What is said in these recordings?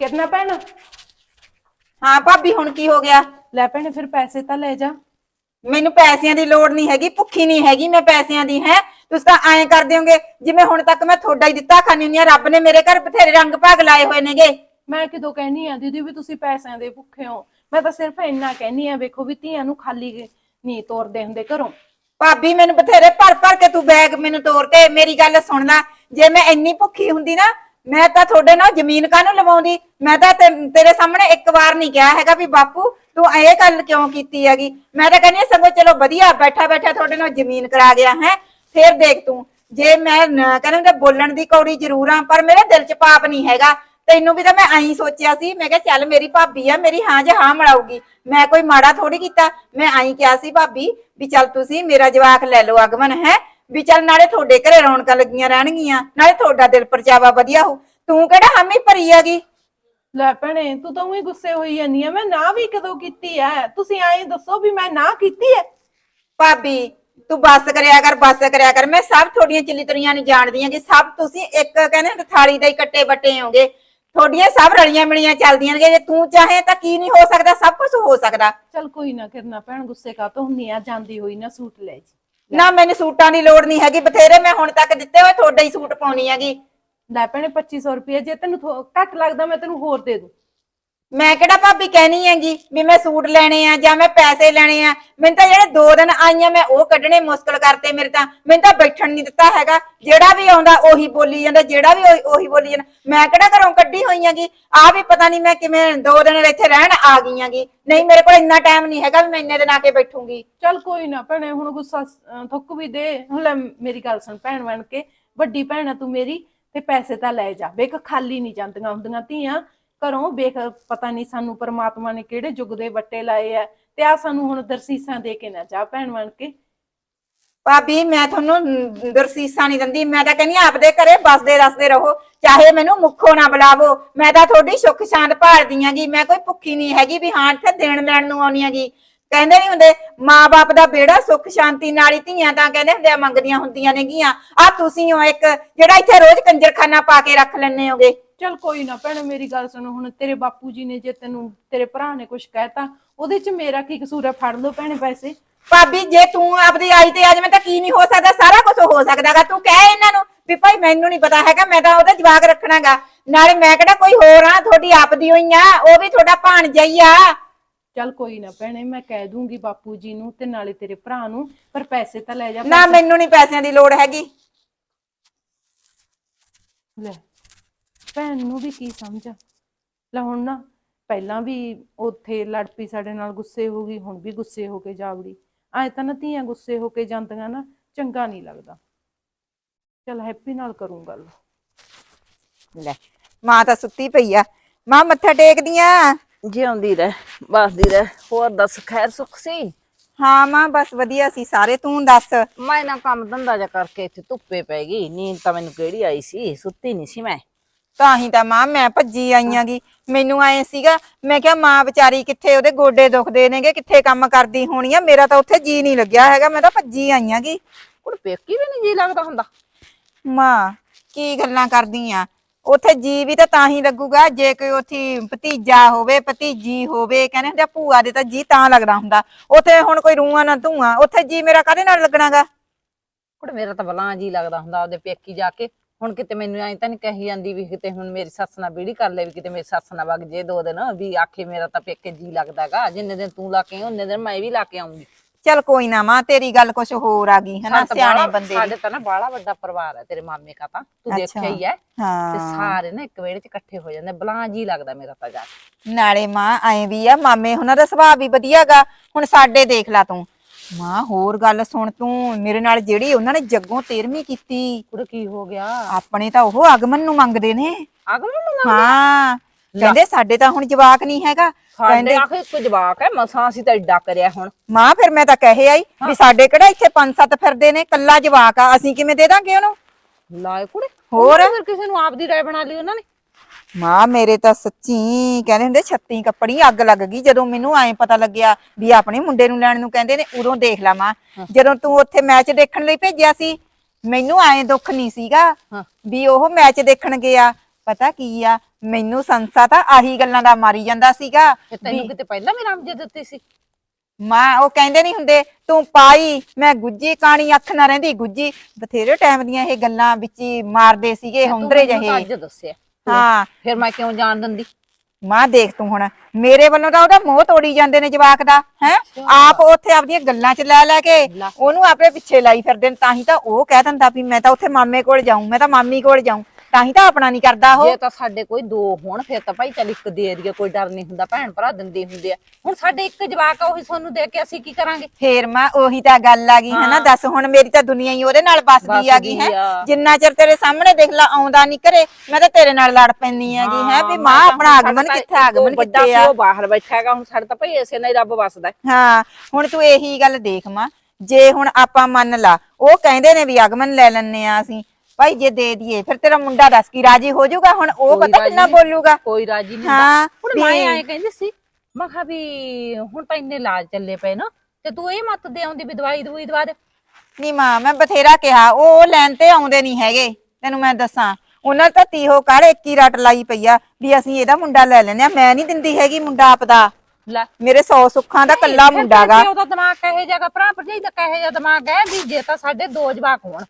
ਕਿਰਨਾ ਭੈਣ? ਹਾਂ ਭਾਬੀ ਹੁਣ ਕੀ ਹੋ ਗਿਆ? ਲੈ ਭੈਣੇ ਫਿਰ ਪੈਸੇ ਤਾਂ ਲੈ ਜਾ। ਮੈਨੂੰ ਪੈਸਿਆਂ ਦੀ ਲੋੜ ਨਹੀਂ ਹੈਗੀ ਭੁੱਖੀ ਨਹੀਂ ਹੈਗੀ ਮੈਂ ਪੈਸਿਆਂ ਦੀ ਹੈ? ਤੁਸੀਂ ਤਾਂ ਐਂ ਕਰ ਦਿਓਗੇ ਜਿਵੇਂ ਹੁਣ ਤੱਕ ਮੈਂ ਤੁਹਾਡਾ ਹੀ ਦਿੱਤਾ ਖਾਣੀ ਹੁੰਦੀ ਆ ਰੱਬ ਨੇ ਮੇਰੇ ਘਰ ਬਥੇਰੇ ਰੰਗ ਭਾਗ ਲਾਏ ਹੋਏ ਨੇਗੇ। ਮੈਂ ਕਿਦੋਂ ਕਹਿਨੀ ਆ ਦੀਦੀ ਵੀ ਤੁਸੀਂ ਪੈਸਿਆਂ ਦੇ ਭੁੱਖੇ ਹੋ। ਮੈਂ ਤਾਂ ਸਿਰਫ ਇੰਨਾ ਕਹਿਨੀ ਆ ਵੇਖੋ ਵੀ ਧੀਆਂ ਨੂੰ ਖਾਲੀ ਨਹੀਂ ਤੋਰਦੇ ਹੁੰਦੇ ਘਰੋਂ। ਭਾਬੀ ਮੈਨੂੰ ਬਥੇਰੇ ਭਰ ਭਰ ਕੇ ਤੂੰ ਬੈਗ ਮੈਨੂੰ ਤੋਰ ਤੇ ਮੇਰੀ ਗੱਲ ਸੁਣ ਲੈ। ਜੇ ਮੈਂ ਇੰਨੀ ਭੁੱਖੀ ਹੁੰਦੀ ਨਾ ਮੈਂ ਤਾਂ ਤੁਹਾਡੇ ਨਾਲ ਜ਼ਮੀਨ ਕਾਹਨੂੰ ਲਵਾਉਂਦੀ? ਮੈਂ ਤਾਂ ਤੇ- ਤੇਰੇ ਸਾਹਮਣੇ ਇੱਕ ਵਾਰ ਨਹੀਂ ਕਿਹਾ ਹੈਗਾ ਵੀ ਬਾਪੂ, ਤੂੰ ਇਹ ਗੱਲ ਕਿਉਂ ਕੀਤੀ ਹੈਗੀ? ਮੈਂ ਤਾਂ ਕਹਿੰਦੀ ਹਾਂ ਸਗੋਂ, ਚਲੋ ਵਧੀਆ ਬੈਠਾ ਬੈਠਾ ਤੁਹਾਡੇ ਨਾਲ ਜ਼ਮੀਨ ਕਰਾ ਗਿਆ, ਹੈ? ਫੇਰ ਦੇਖ ਤੂੰ, ਜੇ ਮੈਂ ਨ- ਕਹਿੰਦੇ ਹੁੰਦੇ ਬੋਲਣ ਦੀ ਕੌੜੀ ਜ਼ਰੂਰ ਆ, ਪਰ ਮੇਰੇ ਦਿਲ 'ਚ ਪਾਪ ਨਹੀਂ ਹੈਗਾ। ਤੈਨੂੰ ਵੀ ਤਾਂ ਮੈਂ ਐਂ ਸੋਚਿਆ ਸੀ, ਮੈਂ ਕਿਹਾ ਚੱਲ ਮੇਰੀ ਭਾਬੀ ਆ, ਮੇਰੀ ਹਾਂ ਜੇ ਹਾਂ ਮੜਾਉਗੀ ਮੈਂ ਕੋਈ ਮਾੜਾ ਥੋੜੀ ਕੀਤਾ, ਮੈਂ ਐਂ ਕਿਹਾ ਸੀ ਭਾਬੀ ਵੀ ਚੱਲ ਤੁਸੀਂ ਮੇਰਾ ਜਵਾਕ ਲੈ ਲਓ, ਅਗਮਨ, ਹੈ? ਵੀ ਚੱਲ ਨਾਲੇ ਤੁਹਾਡੇ ਘਰੇ ਰੌਣਕਾਂ ਲੱਗੀਆਂ ਰਹਿਣਗੀਆਂ ਨਾਲੇ ਤੁਹਾਡਾ ਦਿਲ ਪਰਚਾਵਾ ਵਧੀਆ ਹੋ। ਤੂੰ ਕਿਹੜਾ ਹਾਮੀ ਭਰੀ ਹੈਗੀ? ਲੈ ਭੈਣੇ ਤੂੰ ਤਾਂ ਉਹੀ ਗੁੱਸੇ ਹੋਈ ਜਾਂਦੀ ਆ। ਮੈਂ ਨਾ ਵੀ ਕਦੋਂ ਕੀਤੀ ਐ? ਤੁਸੀਂ ਐਂ ਦੱਸੋ ਵੀ ਮੈਂ ਨਾ ਕੀਤੀ ਐ? ਭਾਬੀ ਤੂੰ ਬੱਸ ਕਰਿਆ ਕਰ ਬੱਸ ਕਰਿਆ ਕਰ। ਮੈਂ ਸਭ ਤੁਹਾਡੀਆਂ ਚਿੱਲੀਤਰੀਆਂ ਨਹੀਂ ਜਾਣਦੀ ਹਾਂ ਕਿ ਸਭ ਤੁਸੀਂ ਇੱਕ ਕਹਿੰਦੇ ਹੁੰਦੇ ਥਾਲੀ ਦੇ ਹੀ ਕੱਟੇ ਬੱਟੇ ਹੋਗੇ। ਤੁਹਾਡੀਆਂ ਸਭ ਰਲੀਆਂ ਮਿਲੀਆਂ ਚੱਲਦੀਆਂ ਨੇ। ਜੇ ਤੂੰ ਚਾਹੇ ਤਾਂ ਕੀ ਨਹੀਂ ਹੋ ਸਕਦਾ? ਸਭ ਕੁਝ ਹੋ ਸਕਦਾ। ਚੱਲ ਕੋਈ ਨਾ ਕਰਨਾ ਭੈਣ ਗੁੱਸੇ ਕਾਤੋਂ ਹੁੰਨੀ ਆ? ਜਾਂਦੀ ਹੋਈ ਨਾ ਸੂਟ ਲੈ ਜੀ। ਨਾ ਮੈਨੂੰ ਸੂਟਾਂ ਦੀ ਲੋੜ ਨਹੀਂ ਹੈਗੀ ਬਥੇਰੇ ਮੈਂ ਹੁਣ ਤੱਕ ਦਿੱਤੇ ਹੋਏ ਤੁਹਾਡੇ ਹੀ ਸੂਟ ਪਾਉਣੀ ਹੈਗੀ। ਲੈ ਭੈਣੇ 2500 ਰੁਪਏ ਜੇ ਤੈਨੂੰ ਥੋ- ਘੱਟ ਲੱਗਦਾ ਮੈਂ ਤੈਨੂੰ ਹੋਰ ਦੇ ਦੂੰ। ਮੈਂ ਕਿਹੜਾ ਭਾਬੀ ਕਹਿਣੀ ਹੈਗੀ ਵੀ ਮੈਂ ਸੂਟ ਲੈਣੇ ਆ ਜਾਂ ਮੈਂ ਪੈਸੇ ਲੈਣੇ ਆ? ਮੈਨੂੰ ਤਾਂ ਜਿਹੜੇ ਦੋ ਦਿਨ ਆਈਆਂ ਮੈਂ ਉਹ ਕੱਢਣੇ ਮੁਸ਼ਕਲ ਕਰਤੇ ਮੇਰੇ ਤਾਂ। ਮੈਨੂੰ ਤਾਂ ਬੈਠਣ ਨਹੀਂ ਦਿੱਤਾ ਹੈਗਾ। ਜਿਹੜਾ ਵੀ ਆਉਂਦਾ ਉਹੀ ਬੋਲੀ ਜਾਂਦਾ। ਜਿਹੜਾ ਵੀ ਉਹੀ- ਉਹੀ ਬੋਲੀ ਜਾਂਦਾ। ਮੈਂ ਕਿਹੜਾ ਘਰੋਂ ਕੱਢੀ ਹੋਈ ਹੈਗੀ? ਆ ਵੀ ਪਤਾ ਨਹੀਂ ਮੈਂ ਕਿਵੇਂ ਦੋ ਦਿਨ ਇੱਥੇ ਰਹਿਣ ਆ ਗਈ ਹੈਗੀ। ਨਹੀਂ ਮੇਰੇ ਕੋਲ ਇੰਨਾ ਟਾਈਮ ਨਹੀਂ ਹੈਗਾ ਵੀ ਮੈਂ ਇੰਨੇ ਦਿਨ ਆ ਕੇ ਬੈਠੂੰਗੀ। ਚੱਲ ਕੋਈ ਨਾ ਭੈਣੇ ਹੁਣ ਗੁੱਸਾ ਅਹ, ਥੁੱਕ ਵੀ ਦੇ। ਹੁਣ ਲੈ ਮੇਰੀ ਗੱਲ ਸੁਣ ਭੈਣ ਬਣ ਕੇ। ਵੱਡੀ ਭੈਣ ਆ ਤੂੰ ਮੇਰੀ ਤੇ ਪੈਸੇ ਤਾਂ ਲੈ ਜਾ। ਵੇਖ ਖਾਲੀ ਨਹੀਂ ਜਾਂਦੀਆਂ ਹੁੰਦੀਆਂ ਧੀਆਂ। ਘਰੋਂ ਬੇਖ, ਪਤਾ ਨਹੀਂ ਸਾਨੂੰ ਪਰਮਾਤਮਾ ਨੇ ਕਿਹੜੇ ਯੁੱਗ ਦੇ ਵੱਟੇ ਲਾਏ ਆ ਤੇ ਆ ਸਾਨੂੰ ਹੁਣ ਦਰਸੀਸਾਂ ਦੇ ਕੇ ਨਾ ਜਾ ਭੈਣ ਬਣ ਕੇ। ਭਾਬੀ, ਮੈਂ ਤੁਹਾਨੂੰ ਦਰਸੀਸਾਂ ਨਹੀਂ ਦਿੰਦੀ, ਮੈਂ ਤਾਂ ਕਹਿੰਦੀ ਹਾਂ ਆਪਦੇ ਘਰੇ ਬਸਦੇ ਰਸਦੇ ਰਹੋ, ਚਾਹੇ ਮੈਨੂੰ ਮੁੱਖੋਂ ਨਾ ਬੁਲਾਵੋ, ਮੈਂ ਤਾਂ ਤੁਹਾਡੀ ਸੁੱਖ ਸ਼ਾਂਤ ਭਾਲਦੀ ਆਂਗੀ ਮੈਂ ਕੋਈ ਭੁੱਖੀ ਨਹੀਂ ਹੈਗੀ ਵੀ ਹਾਂ ਇੱਥੇ ਦੇਣ ਲੈਣ ਨੂੰ ਆਉਣੀ ਹੈਗੀ ਕਹਿੰਦੇ ਨਹੀਂ ਹੁੰਦੇ, ਮਾਂ-ਬਾਪ ਦਾ ਬੇੜਾ ਸੁੱਖ ਸ਼ਾਂਤੀ ਨਾਲ ਹੀ ਧੀਆਂ ਤਾਂ ਕਹਿੰਦੇ ਹੁੰਦੇ ਆ, ਮੰਗਦੀਆਂ ਹੁੰਦੀਆਂ ਨੇਗੀਆਂ। ਆ ਤੁਸੀਂ ਹੋ ਇੱਕ, ਜਿਹੜਾ ਇੱਥੇ ਰੋਜ਼ ਕੰਜਰਖਾਨਾ ਪਾ ਕੇ ਰੱਖ ਲੈਣੇ ਹੋਗੇ। ਚੱਲ ਕੋਈ ਨਾ ਭੈਣ ਮੇਰੀ ਗੱਲ ਸੁਣ ਹੁਣ ਤੇਰੇ ਬਾਪੂ ਜੀ ਨੇ ਜੇ ਤੈਨੂੰ ਤੇਰੇ ਭਰਾ ਨੇ ਕੁਝ ਕਹਿਤਾ ਉਹਦੇ ਚ ਮੇਰਾ ਕੀ ਕਸੂਰ ਹੈ ਫੜ ਲਓ ਭੈਣੇ ਪੈਸੇ। ਭਾਬੀ ਜੇ ਤੂੰ ਆਪਦੀ ਆਈ ਤੇ ਅੱਜ ਮੈਂ ਤਾਂ ਕੀ ਨਹੀਂ ਹੋ ਸਕਦਾ? ਸਾਰਾ ਕੁਝ ਹੋ ਸਕਦਾਗਾ। ਤੂੰ ਕਹਿ ਇਹਨਾਂ ਨੂੰ ਵੀ ਭਾਈ ਮੈਨੂੰ ਨਹੀਂ ਪਤਾ ਹੈਗਾ ਮੈਂ ਤਾਂ ਉਹਦਾ ਜਵਾਕ ਰੱਖਣਾਗਾ। ਨਾਲੇ ਮੈਂ ਕਿਹੜਾ ਕੋਈ ਹੋਰ ਆ ਤੁਹਾਡੀ ਆਪਦੀ ਹੋਈ ਆ ਉਹ ਵੀ ਤੁਹਾਡਾ ਭਾਣਜਾ ਹੀ ਆ। ਚੱਲ ਕੋਈ ਨਾ ਭੈਣੇ ਮੈਂ ਕਹਿ ਦੂੰਗੀ ਬਾਪੂ ਜੀ ਨੂੰ ਤੇ ਨਾਲੇ ਤੇਰੇ ਭਰਾ ਨੂੰ ਪਰ ਪੈਸੇ ਤਾਂ ਲੈ ਜਾ ਨਾ ਮੈਨੂੰ ਨਹੀਂ ਪੈਸਿਆਂ ਦੀ ਲੋੜ ਹੈਗੀ। ਲੈ। ਭੈਣ ਨੂੰ ਵੀ ਕੀ ਸਮਝ ਲੈ ਹੁਣ ਨਾ ਪਹਿਲਾਂ ਵੀ ਉੱਥੇ ਲੜ ਪਈ ਸਾਡੇ ਨਾਲ ਗੁੱਸੇ ਹੋ ਗਈ ਹੁਣ ਵੀ ਗੁੱਸੇ ਹੋ ਕੇ ਜਾਵੜੀ। ਐ ਤਾਂ ਨਾ ਧੀਆਂ ਗੁੱਸੇ ਹੋ ਕੇ ਜਾਂਦੀਆਂ ਨਾ ਚੰਗਾ ਨਹੀਂ ਲੱਗਦਾ। ਚਲ ਹੈਪੀ ਨਾਲ ਕਰੂੰ ਗੱਲ। ਲੈ ਮਾਂ ਤਾਂ ਸੁੱਤੀ ਪਈ ਆ। ਮਾਂ ਮੱਥਾ ਟੇਕਦੀਆਂ ਜਿਉਂਦੀ ਰਹਿ ਬਸਦੀ ਰਹਿ। ਹੋਰ ਦੱਸ ਖੈਰ ਸੁਖ ਸੀ? ਹਾਂ ਮਾਂ ਬਸ ਵਧੀਆ ਸੀ। ਸਾਰੇ ਤੂੰ ਦੱਸ? ਮੈਂ ਨਾ ਕੰਮ ਧੰਦਾ ਜਾ ਕਰਕੇ ਇੱਥੇ ਧੁੱਪੇ ਪੈ ਗਈ। ਨੀਂਦ ਤਾਂ ਮੈਨੂੰ ਕਿਹੜੀ ਆਈ ਸੀ? ਸੁੱਤੀ ਨਹੀਂ ਸੀ ਮੈਂ। ਤਾਂ ਹੀ ਤਾਂ ਮਾਂ ਮੈਂ ਭੱਜੀ ਆਈਆਂਗੀ। ਮੈਨੂੰ ਆਏ ਸੀਗਾ ਮੈਂ ਕਿਹਾ ਮਾਂ ਵਿਚਾਰੀ ਕਿੱਥੇ ਉਹਦੇ ਗੋਡੇ ਦੁਖਦੇ ਨੇਗੇ ਕਿੱਥੇ ਕੰਮ ਕਰਦੀ ਹੋਣੀ ਆ? ਮੇਰਾ ਤਾਂ ਉੱਥੇ ਜੀ ਨਹੀਂ ਲੱਗਿਆ ਹੈਗਾ ਮੈਂ ਤਾਂ ਭੱਜੀ ਆਈਆਂਗੀ। ਕੁੜ ਪੇਕੀ ਵੀ ਨਹੀਂ ਜੀ ਲੱਗਦਾ ਹੁੰਦਾ। ਮਾਂ ਕੀ ਗੱਲਾਂ ਕਰਦੀ ਆ ਉੱਥੇ ਜੀ ਵੀ ਤਾਂ ਤਾਂ ਹੀ ਲੱਗੂਗਾ ਜੇ ਕੋਈ ਉੱਥੇ ਭਤੀਜਾ ਹੋਵੇ ਭਤੀਜੀ ਹੋਵੇ ਕਹਿੰਦੇ ਹੁੰਦੇ ਆ ਭੂਆ ਦੇ ਤਾਂ ਜੀ ਤਾਂ ਲੱਗਦਾ ਹੁੰਦਾ। ਉੱਥੇ ਹੁਣ ਕੋਈ ਰੂਹਾਂ ਨਾ ਧੂਆਂ ਉੱਥੇ ਜੀ ਮੇਰਾ ਕਾਹਦੇ ਨਾਲ ਲੱਗਣਾਗਾ? ਕੁੜ ਮੇਰਾ ਤਾਂ ਬਲਾਂ ਜੀ ਲੱਗਦਾ ਹੁੰਦਾ ਉਹਦੇ ਪੇਕੀ ਜਾ ਕੇ। ਹੁਣ ਕਿਤੇ ਮੈਨੂੰ ਐਂ ਤਾਂ ਨਹੀਂ ਕਹੀ ਜਾਂਦੀ ਵੀ ਕਿਤੇ ਹੁਣ ਮੇਰੀ ਸੱਸ ਨਾਲ ਬੀੜੀ ਕਰ ਲੈ ਵੀ ਕਿਤੇ ਮੇਰੀ ਸੱਸ ਨਾਲ ਵਗ ਜੇ ਦੋ ਦਿਨ ਵੀ ਆਖੇ ਮੇਰਾ ਤਾਂ ਪੇਕੇ ਜੀ ਲੱਗਦਾਗਾ ਜਿੰਨੇ ਦਿਨ ਤੂੰ ਲਾ ਕੇ ਆਈ, ਉਨੇ ਦਿਨ ਮੈਂ ਵੀ ਲਾ ਕੇ ਆਉਂਗੀ ਚੱਲ ਕੋਈ ਨਾ ਮਾਂ ਤੇਰੀ ਗੱਲ ਕੁਝ ਹੋਰ ਆ ਗਈ ਹਨਾ ਸਿਆਣੇ ਬੰਦੇ ਦੀ। ਸਾਡੇ ਤਾਂ ਨਾ ਬਾਹਲਾ ਵੱਡਾ ਪਰਿਵਾਰ ਹੈ ਤੇਰੇ ਮਾਮੇ ਕਾ ਤਾਂ ਤੂੰ। ਦੇਖਿਆ ਹੀ ਹੈ ਤੇ ਹਾਂ ਸਾਰੇ ਨਾ ਇੱਕ ਵੇੜੇ 'ਚ ਇਕੱਠੇ ਹੋ ਜਾਂਦੇ ਬਲਾਂ ਜੀ ਲੱਗਦਾ ਮੇਰਾ ਤਾਂ ਜਾ ਕੇ ਨਾਲੇ ਮਾਂ ਐ ਵੀ ਆ ਮਾਮੇ ਉਹਨਾਂ ਦਾ ਸੁਭਾਅ ਵੀ ਵਧੀਆਗਾ ਹੁਣ ਸਾਡੇ ਦੇਖ ਲਾ ਤੂੰ ਮਾਂ ਹੋਰ ਗੱਲ ਸੁਣ ਤੂੰ। ਮੇਰੇ ਨਾਲ ਜਿਹੜੀ ਉਹਨਾਂ ਨੇ ਜੱਗੋਂ 13ਵੀਂ ਕੀਤੀ। ਕੁੜ ਕੀ ਹੋ ਗਿਆ? ਆਪਣੇ ਤਾਂ ਉਹ ਆਗਮਨ ਨੂੰ ਮੰਗਦੇ ਨੇ। ਅਗਮ ਨੂੰ ਹਾਂ। ਕਹਿੰਦੇ ਸਾਡੇ ਤਾਂ ਹੁਣ ਜਵਾਕ ਨਹੀਂ ਹੈਗਾ। ਸਾਡੇ ਆਖੇ ਇੱਕ ਜਵਾਕ ਹੈ ਮਸਾਂ ਅਸੀਂ ਤਾਂ ਏਡਾ ਕਰਿਆ ਹੁਣ। ਮਾਂ ਫਿਰ ਮੈਂ ਤਾਂ ਕਹੇ ਆਈ ਵੀ ਸਾਡੇ ਕਿਹੜਾ ਇੱਥੇ ਪੰਜ ਸੱਤ ਫਿਰਦੇ ਨੇ ਕੱਲਾ ਜਵਾਕ ਆ ਅਸੀਂ ਕਿਵੇਂ ਦੇ ਦਾਂਗੇ ਉਹਨੂੰ? ਲਾਏ ਕੁੜੇ ਹੋਰ? ਉਹਨਾਂ ਨੇ ਫਿਰ ਕਿਸੇ ਨੂੰ ਆਪਦੀ ਰਾਏ ਬਣਾ ਲਈ ਉਹਨਾਂ ਨੇ। ਮਾਂ ਮੇਰੇ ਤਾਂ ਸੱਚੀ ਕਹਿੰਦੇ ਹੁੰਦੇ ਛੱਤੀ ਕੱਪੜੀ ਅੱਗ ਲੱਗ ਗਈ ਜਦੋਂ ਮੈਨੂੰ ਐਂ ਪਤਾ ਲੱਗਿਆ ਵੀ ਆਪਣੇ ਮੁੰਡੇ ਨੂੰ ਲੈਣ ਨੂੰ ਕਹਿੰਦੇ ਨੇ ਉਦੋਂ ਦੇਖ ਲਾ ਮਾਂ। ਜਦੋਂ ਤੂੰ ਉੱਥੇ ਮੈਚ ਦੇਖਣ ਲਈ ਭੇਜਿਆ ਸੀ ਮੈਨੂੰ ਐਂ ਦੁੱਖ ਨਹੀਂ ਸੀਗਾ। ਵੀ ਉਹ ਮੈਚ ਦੇਖਣ ਗਿਆ। ਪਤਾ ਕੀ ਆ ਮੈਨੂੰ ਸੰਸਾ ਤਾਂ ਆਹੀ ਗੱਲਾਂ ਦਾ ਮਾਰੀ ਜਾਂਦਾ ਸੀਗਾ ਤੇ ਤੈਨੂੰ ਕਿਤੇ ਪਹਿਲਾਂ ਵੀ ਰਾਮ ਜੀ ਦਿੱਤੀ ਸੀ? ਮਾਂ ਉਹ ਕਹਿੰਦੇ ਨਹੀਂ ਹੁੰਦੇ ਤੂੰ ਪਾਈ ਮੈਂ ਗੁੱਜੀ ਕਾਣੀ ਅੱਖ ਨਾ ਰਹਿੰਦੀ ਗੁੱਜੀ। ਬਥੇਰੇ ਟਾਈਮ ਦੀਆਂ ਇਹ ਗੱਲਾਂ ਵਿੱਚ ਮਾਰਦੇ ਸੀਗੇ ਹੁੰਦਰੇ ਜਹੇ। ਅੱਜ ਦੱਸਿਆ। ਹਾਂ। ਫਿਰ ਮੈਂ ਕਿਉਂ ਜਾਣ ਦਿੰਦੀ? ਮਾਂ ਦੇਖ ਤੂੰ ਹੁਣ। ਮੇਰੇ ਵੱਲੋਂ ਤਾਂ ਉਹਦਾ ਮੋਹ ਤੋੜੀ ਜਾਂਦੇ ਨੇ ਜਵਾਕ ਦਾ ਹੈ? ਆਪ ਉੱਥੇ ਆਪਦੀਆਂ ਗੱਲਾਂ 'ਚ ਲੈ ਲੈ ਕੇ। ਉਹਨੂੰ ਆਪਣੇ ਪਿੱਛੇ ਲਾਈ ਫਿਰਦੇ ਨੇ ਤਾਂ ਹੀ ਤਾਂ ਉਹ ਕਹਿ ਦਿੰਦਾ ਵੀ ਮੈਂ ਤਾਂ ਉੱਥੇ ਮਾਮੇ ਕੋਲ ਜਾਊਂ ਮੈਂ ਤਾਂ ਮਾਮੀ ਕੋਲ ਜਾਊਂ। ਤਾਂ ਹੀ ਤਾਂ ਆਪਣਾ ਨਹੀਂ ਕਰਦਾ ਉਹ। ਜੇ ਤਾਂ ਸਾਡੇ ਕੋਈ ਦੋ ਹੋਣ ਫਿਰ ਤਾਂ ਭਾਈ ਚੱਲ ਇੱਕ ਦੇ ਏਰੀਆ ਕੋਈ ਡਰ ਨਹੀਂ ਹੁੰਦਾ ਭੈਣ ਭਰਾ ਦਿੰਦੇ ਹੁੰਦੇ ਆ। ਹੁਣ ਸਾਡੇ ਇੱਕ ਜਵਾਕ ਆ ਉਹੀ ਤੁਹਾਨੂੰ ਦੇ ਕੇ ਅਸੀਂ ਕੀ ਕਰਾਂਗੇ? ਫੇਰ ਮਾਂ ਉਹੀ ਤਾਂ ਗੱਲ ਆ ਗਈ ਹਨਾ ਦੱਸ ਹੁਣ ਮੇਰੀ ਤਾਂ ਦੁਨੀਆ ਹੀ ਉਹਦੇ ਨਾਲ ਬਸਦੀ ਆ ਗਈ ਵੱਸਦੀ ਹੈ ਆ। ਜਿੰਨਾ ਚਿਰ ਤੇਰੇ ਸਾਹਮਣੇ ਦੇਖ ਲਾ ਆਉਂਦਾ ਨਹੀਂ ਘਰੇ ਮੈਂ ਤਾਂ ਤੇਰੇ ਨਾਲ ਲੜ ਪੈਂਦੀ ਹੈਗੀ ਹੈ ਵੀ ਮਾਂ ਆਪਣਾ ਆਗਮਨ ਕਿੱਥੇ ਆਗਮਨ ਕਿੱਥੇ ਆ? ਉਹ ਬਾਹਰ ਬੈਠਾ ਹੈਗਾ ਹੁਣ ਸਾਡੇ ਤਾਂ ਭਾਈ ਐਸੇ ਨਾਲ ਹੀ ਰੱਬ ਵਸਦਾ। ਹਾਂ ਹੁਣ ਤੂੰ ਇਹੀ ਗੱਲ ਦੇਖ ਮਾਂ ਜੇ ਹੁਣ ਆਪਾਂ ਮੰਨ ਲਾ ਉਹ ਕਹਿੰਦੇ ਨੇ ਵੀ ਆਗਮਨ ਲੈ ਲੈਣੇ ਆ ਅਸੀਂ ਭਾਈ ਜੇ ਦੇ ਦਈਏ ਫਿਰ ਤੇਰਾ ਮੁੰਡਾ ਦੱਸ ਕੀ ਰਾਜੀ ਹੋ ਜਾਊਗਾ? ਹੁਣ ਉਹ ਕੋਈ ਪਤਾ ਰਾਜੀ ਕਿੰਨਾ ਨਹੀਂ। ਬੋਲੂਗਾ? ਕੋਈ ਰਾਜੀ ਨਹੀਂ ਹਾਂ, ਹੁੰਦਾ ਹੁਣ ਮੈਂ ਵੀ- ਆਏ ਕਹਿੰਦੀ ਸੀ ਮੈਂ ਕਿਹਾ ਵੀ ਹੁਣ ਤਾਂ ਇੰਨੇ ਇਲਾਜ ਚੱਲੇ ਪਏ ਨਾ ਤੇ ਤੂੰ ਇਹ ਮਤ ਦੇ ਆਉਂਦੀ ਵੀ ਦਵਾਈ ਦਵਾਈ ਦਵਾ ਦੇ। ਨਹੀਂ ਮਾਂ ਮੈਂ ਬਥੇਰਾ ਕਿਹਾ ਉਹ ਲੈਣ ਤੇ ਆਉਂਦੇ ਨਹੀਂ ਹੈਗੇ ਤੈਨੂੰ ਮੈਂ ਦੱਸਾਂ। ਉਹਨਾਂ ਤਾਂ ਤੀਹੋ ਕਾੜ ਇੱਕ ਹੀ ਰਟ ਲਾਈ ਪਈ ਆ ਵੀ ਅਸੀਂ ਇਹਦਾ ਮੁੰਡਾ ਲੈ ਲੈਨੇ ਆ ਮੈਂ ਨਹੀਂ ਦਿੰਦੀ ਹੈਗੀ ਮੁੰਡਾ ਆਪਦਾ। ਲੈ। ਮੇਰੇ 100 ਸੁੱਖਾਂ ਦਾ ਕੱਲਾ ਮੁੰਡਾ ਗਾ। ਤੇਰੇ ਪਿਓ ਦਾ ਦਿਮਾਗ ਕਹੇ ਜਾਗਾ ਭਰਾ ਭਰਜਾਈ ਦਾ ਕਹੇ ਜਾ ਦਿਮਾਗ ਹੈ ਵੀ ਜੇ ਤਾਂ ਸਾਡੇ ਦੋ ਜਵਾਕ ਹੋਣ।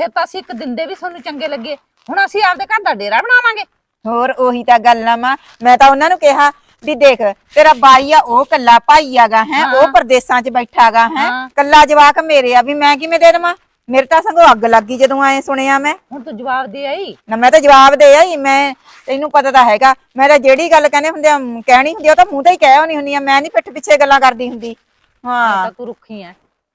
ਫਿਰ ਤਾਂ ਅਸੀਂ ਇੱਕ ਦਿਨ ਦੇ ਵੀ ਸਾਨੂੰ ਚੰਗੇ ਲੱਗੇ। ਹੁਣ ਅਸੀਂ ਆਪਦੇ ਘਰ ਦਾ ਡੇਰਾ ਬਣਾਵਾਂਗੇ। ਹੋਰ ਉਹੀ ਤਾਂ ਗੱਲ ਆ ਮਾਂ। ਮੈਂ ਤਾਂ ਉਹਨਾਂ ਨੂੰ ਕਿਹਾ ਵੀ ਦੇਖ ਤੇਰਾ ਬਾਈ ਆ ਉਹ ਕੱਲਾ ਭਾਈ ਆਗਾ ਹੈ ਉਹ ਪਰਦੇਸਾਂ 'ਚ ਬੈਠਾਗਾ ਹੈ। ਕੱਲਾ ਜਵਾਕ ਮੇਰੇ ਆ ਵੀ ਮੈਂ ਕਿਵੇਂ ਦੇ ਦੇਵਾਂ? ਮੇਰੇ ਤਾਂ ਸੰਗੋ ਅੱਗ ਲੱਗੀ ਜਦੋਂ ਐ ਸੁਣਿਆ ਮੈਂ। ਹੁਣ ਤੂੰ ਜਵਾਬ ਦੇ ਆਈ। ਨਾ ਮੈਂ ਤਾਂ ਜਵਾਬ ਦੇ ਆਈ। ਮੈਂ ਤੈਨੂੰ ਪਤਾ ਤਾਂ ਹੈਗਾ। ਮੈਂ ਤਾਂ ਜਿਹੜੀ ਗੱਲ ਕਹਿੰਦੇ ਹੁੰਦੇ ਆ ਕਹਿਣੀ ਹੁੰਦੀ ਆ ਉਹ ਤਾਂ ਮੂੰਹ ਤੇ ਹੀ ਕਹਿ ਹੋਣੀ ਹੁੰਦੀ ਆ। ਮੈਂ ਨਹੀਂ ਪਿੱਠ ਪਿੱਛੇ ਗੱਲਾਂ ਕਰਦੀ ਹੁੰਦੀ। ਹਾਂ ਤਾਂ ਤੂੰ ਰੁੱਖੀ ਐ।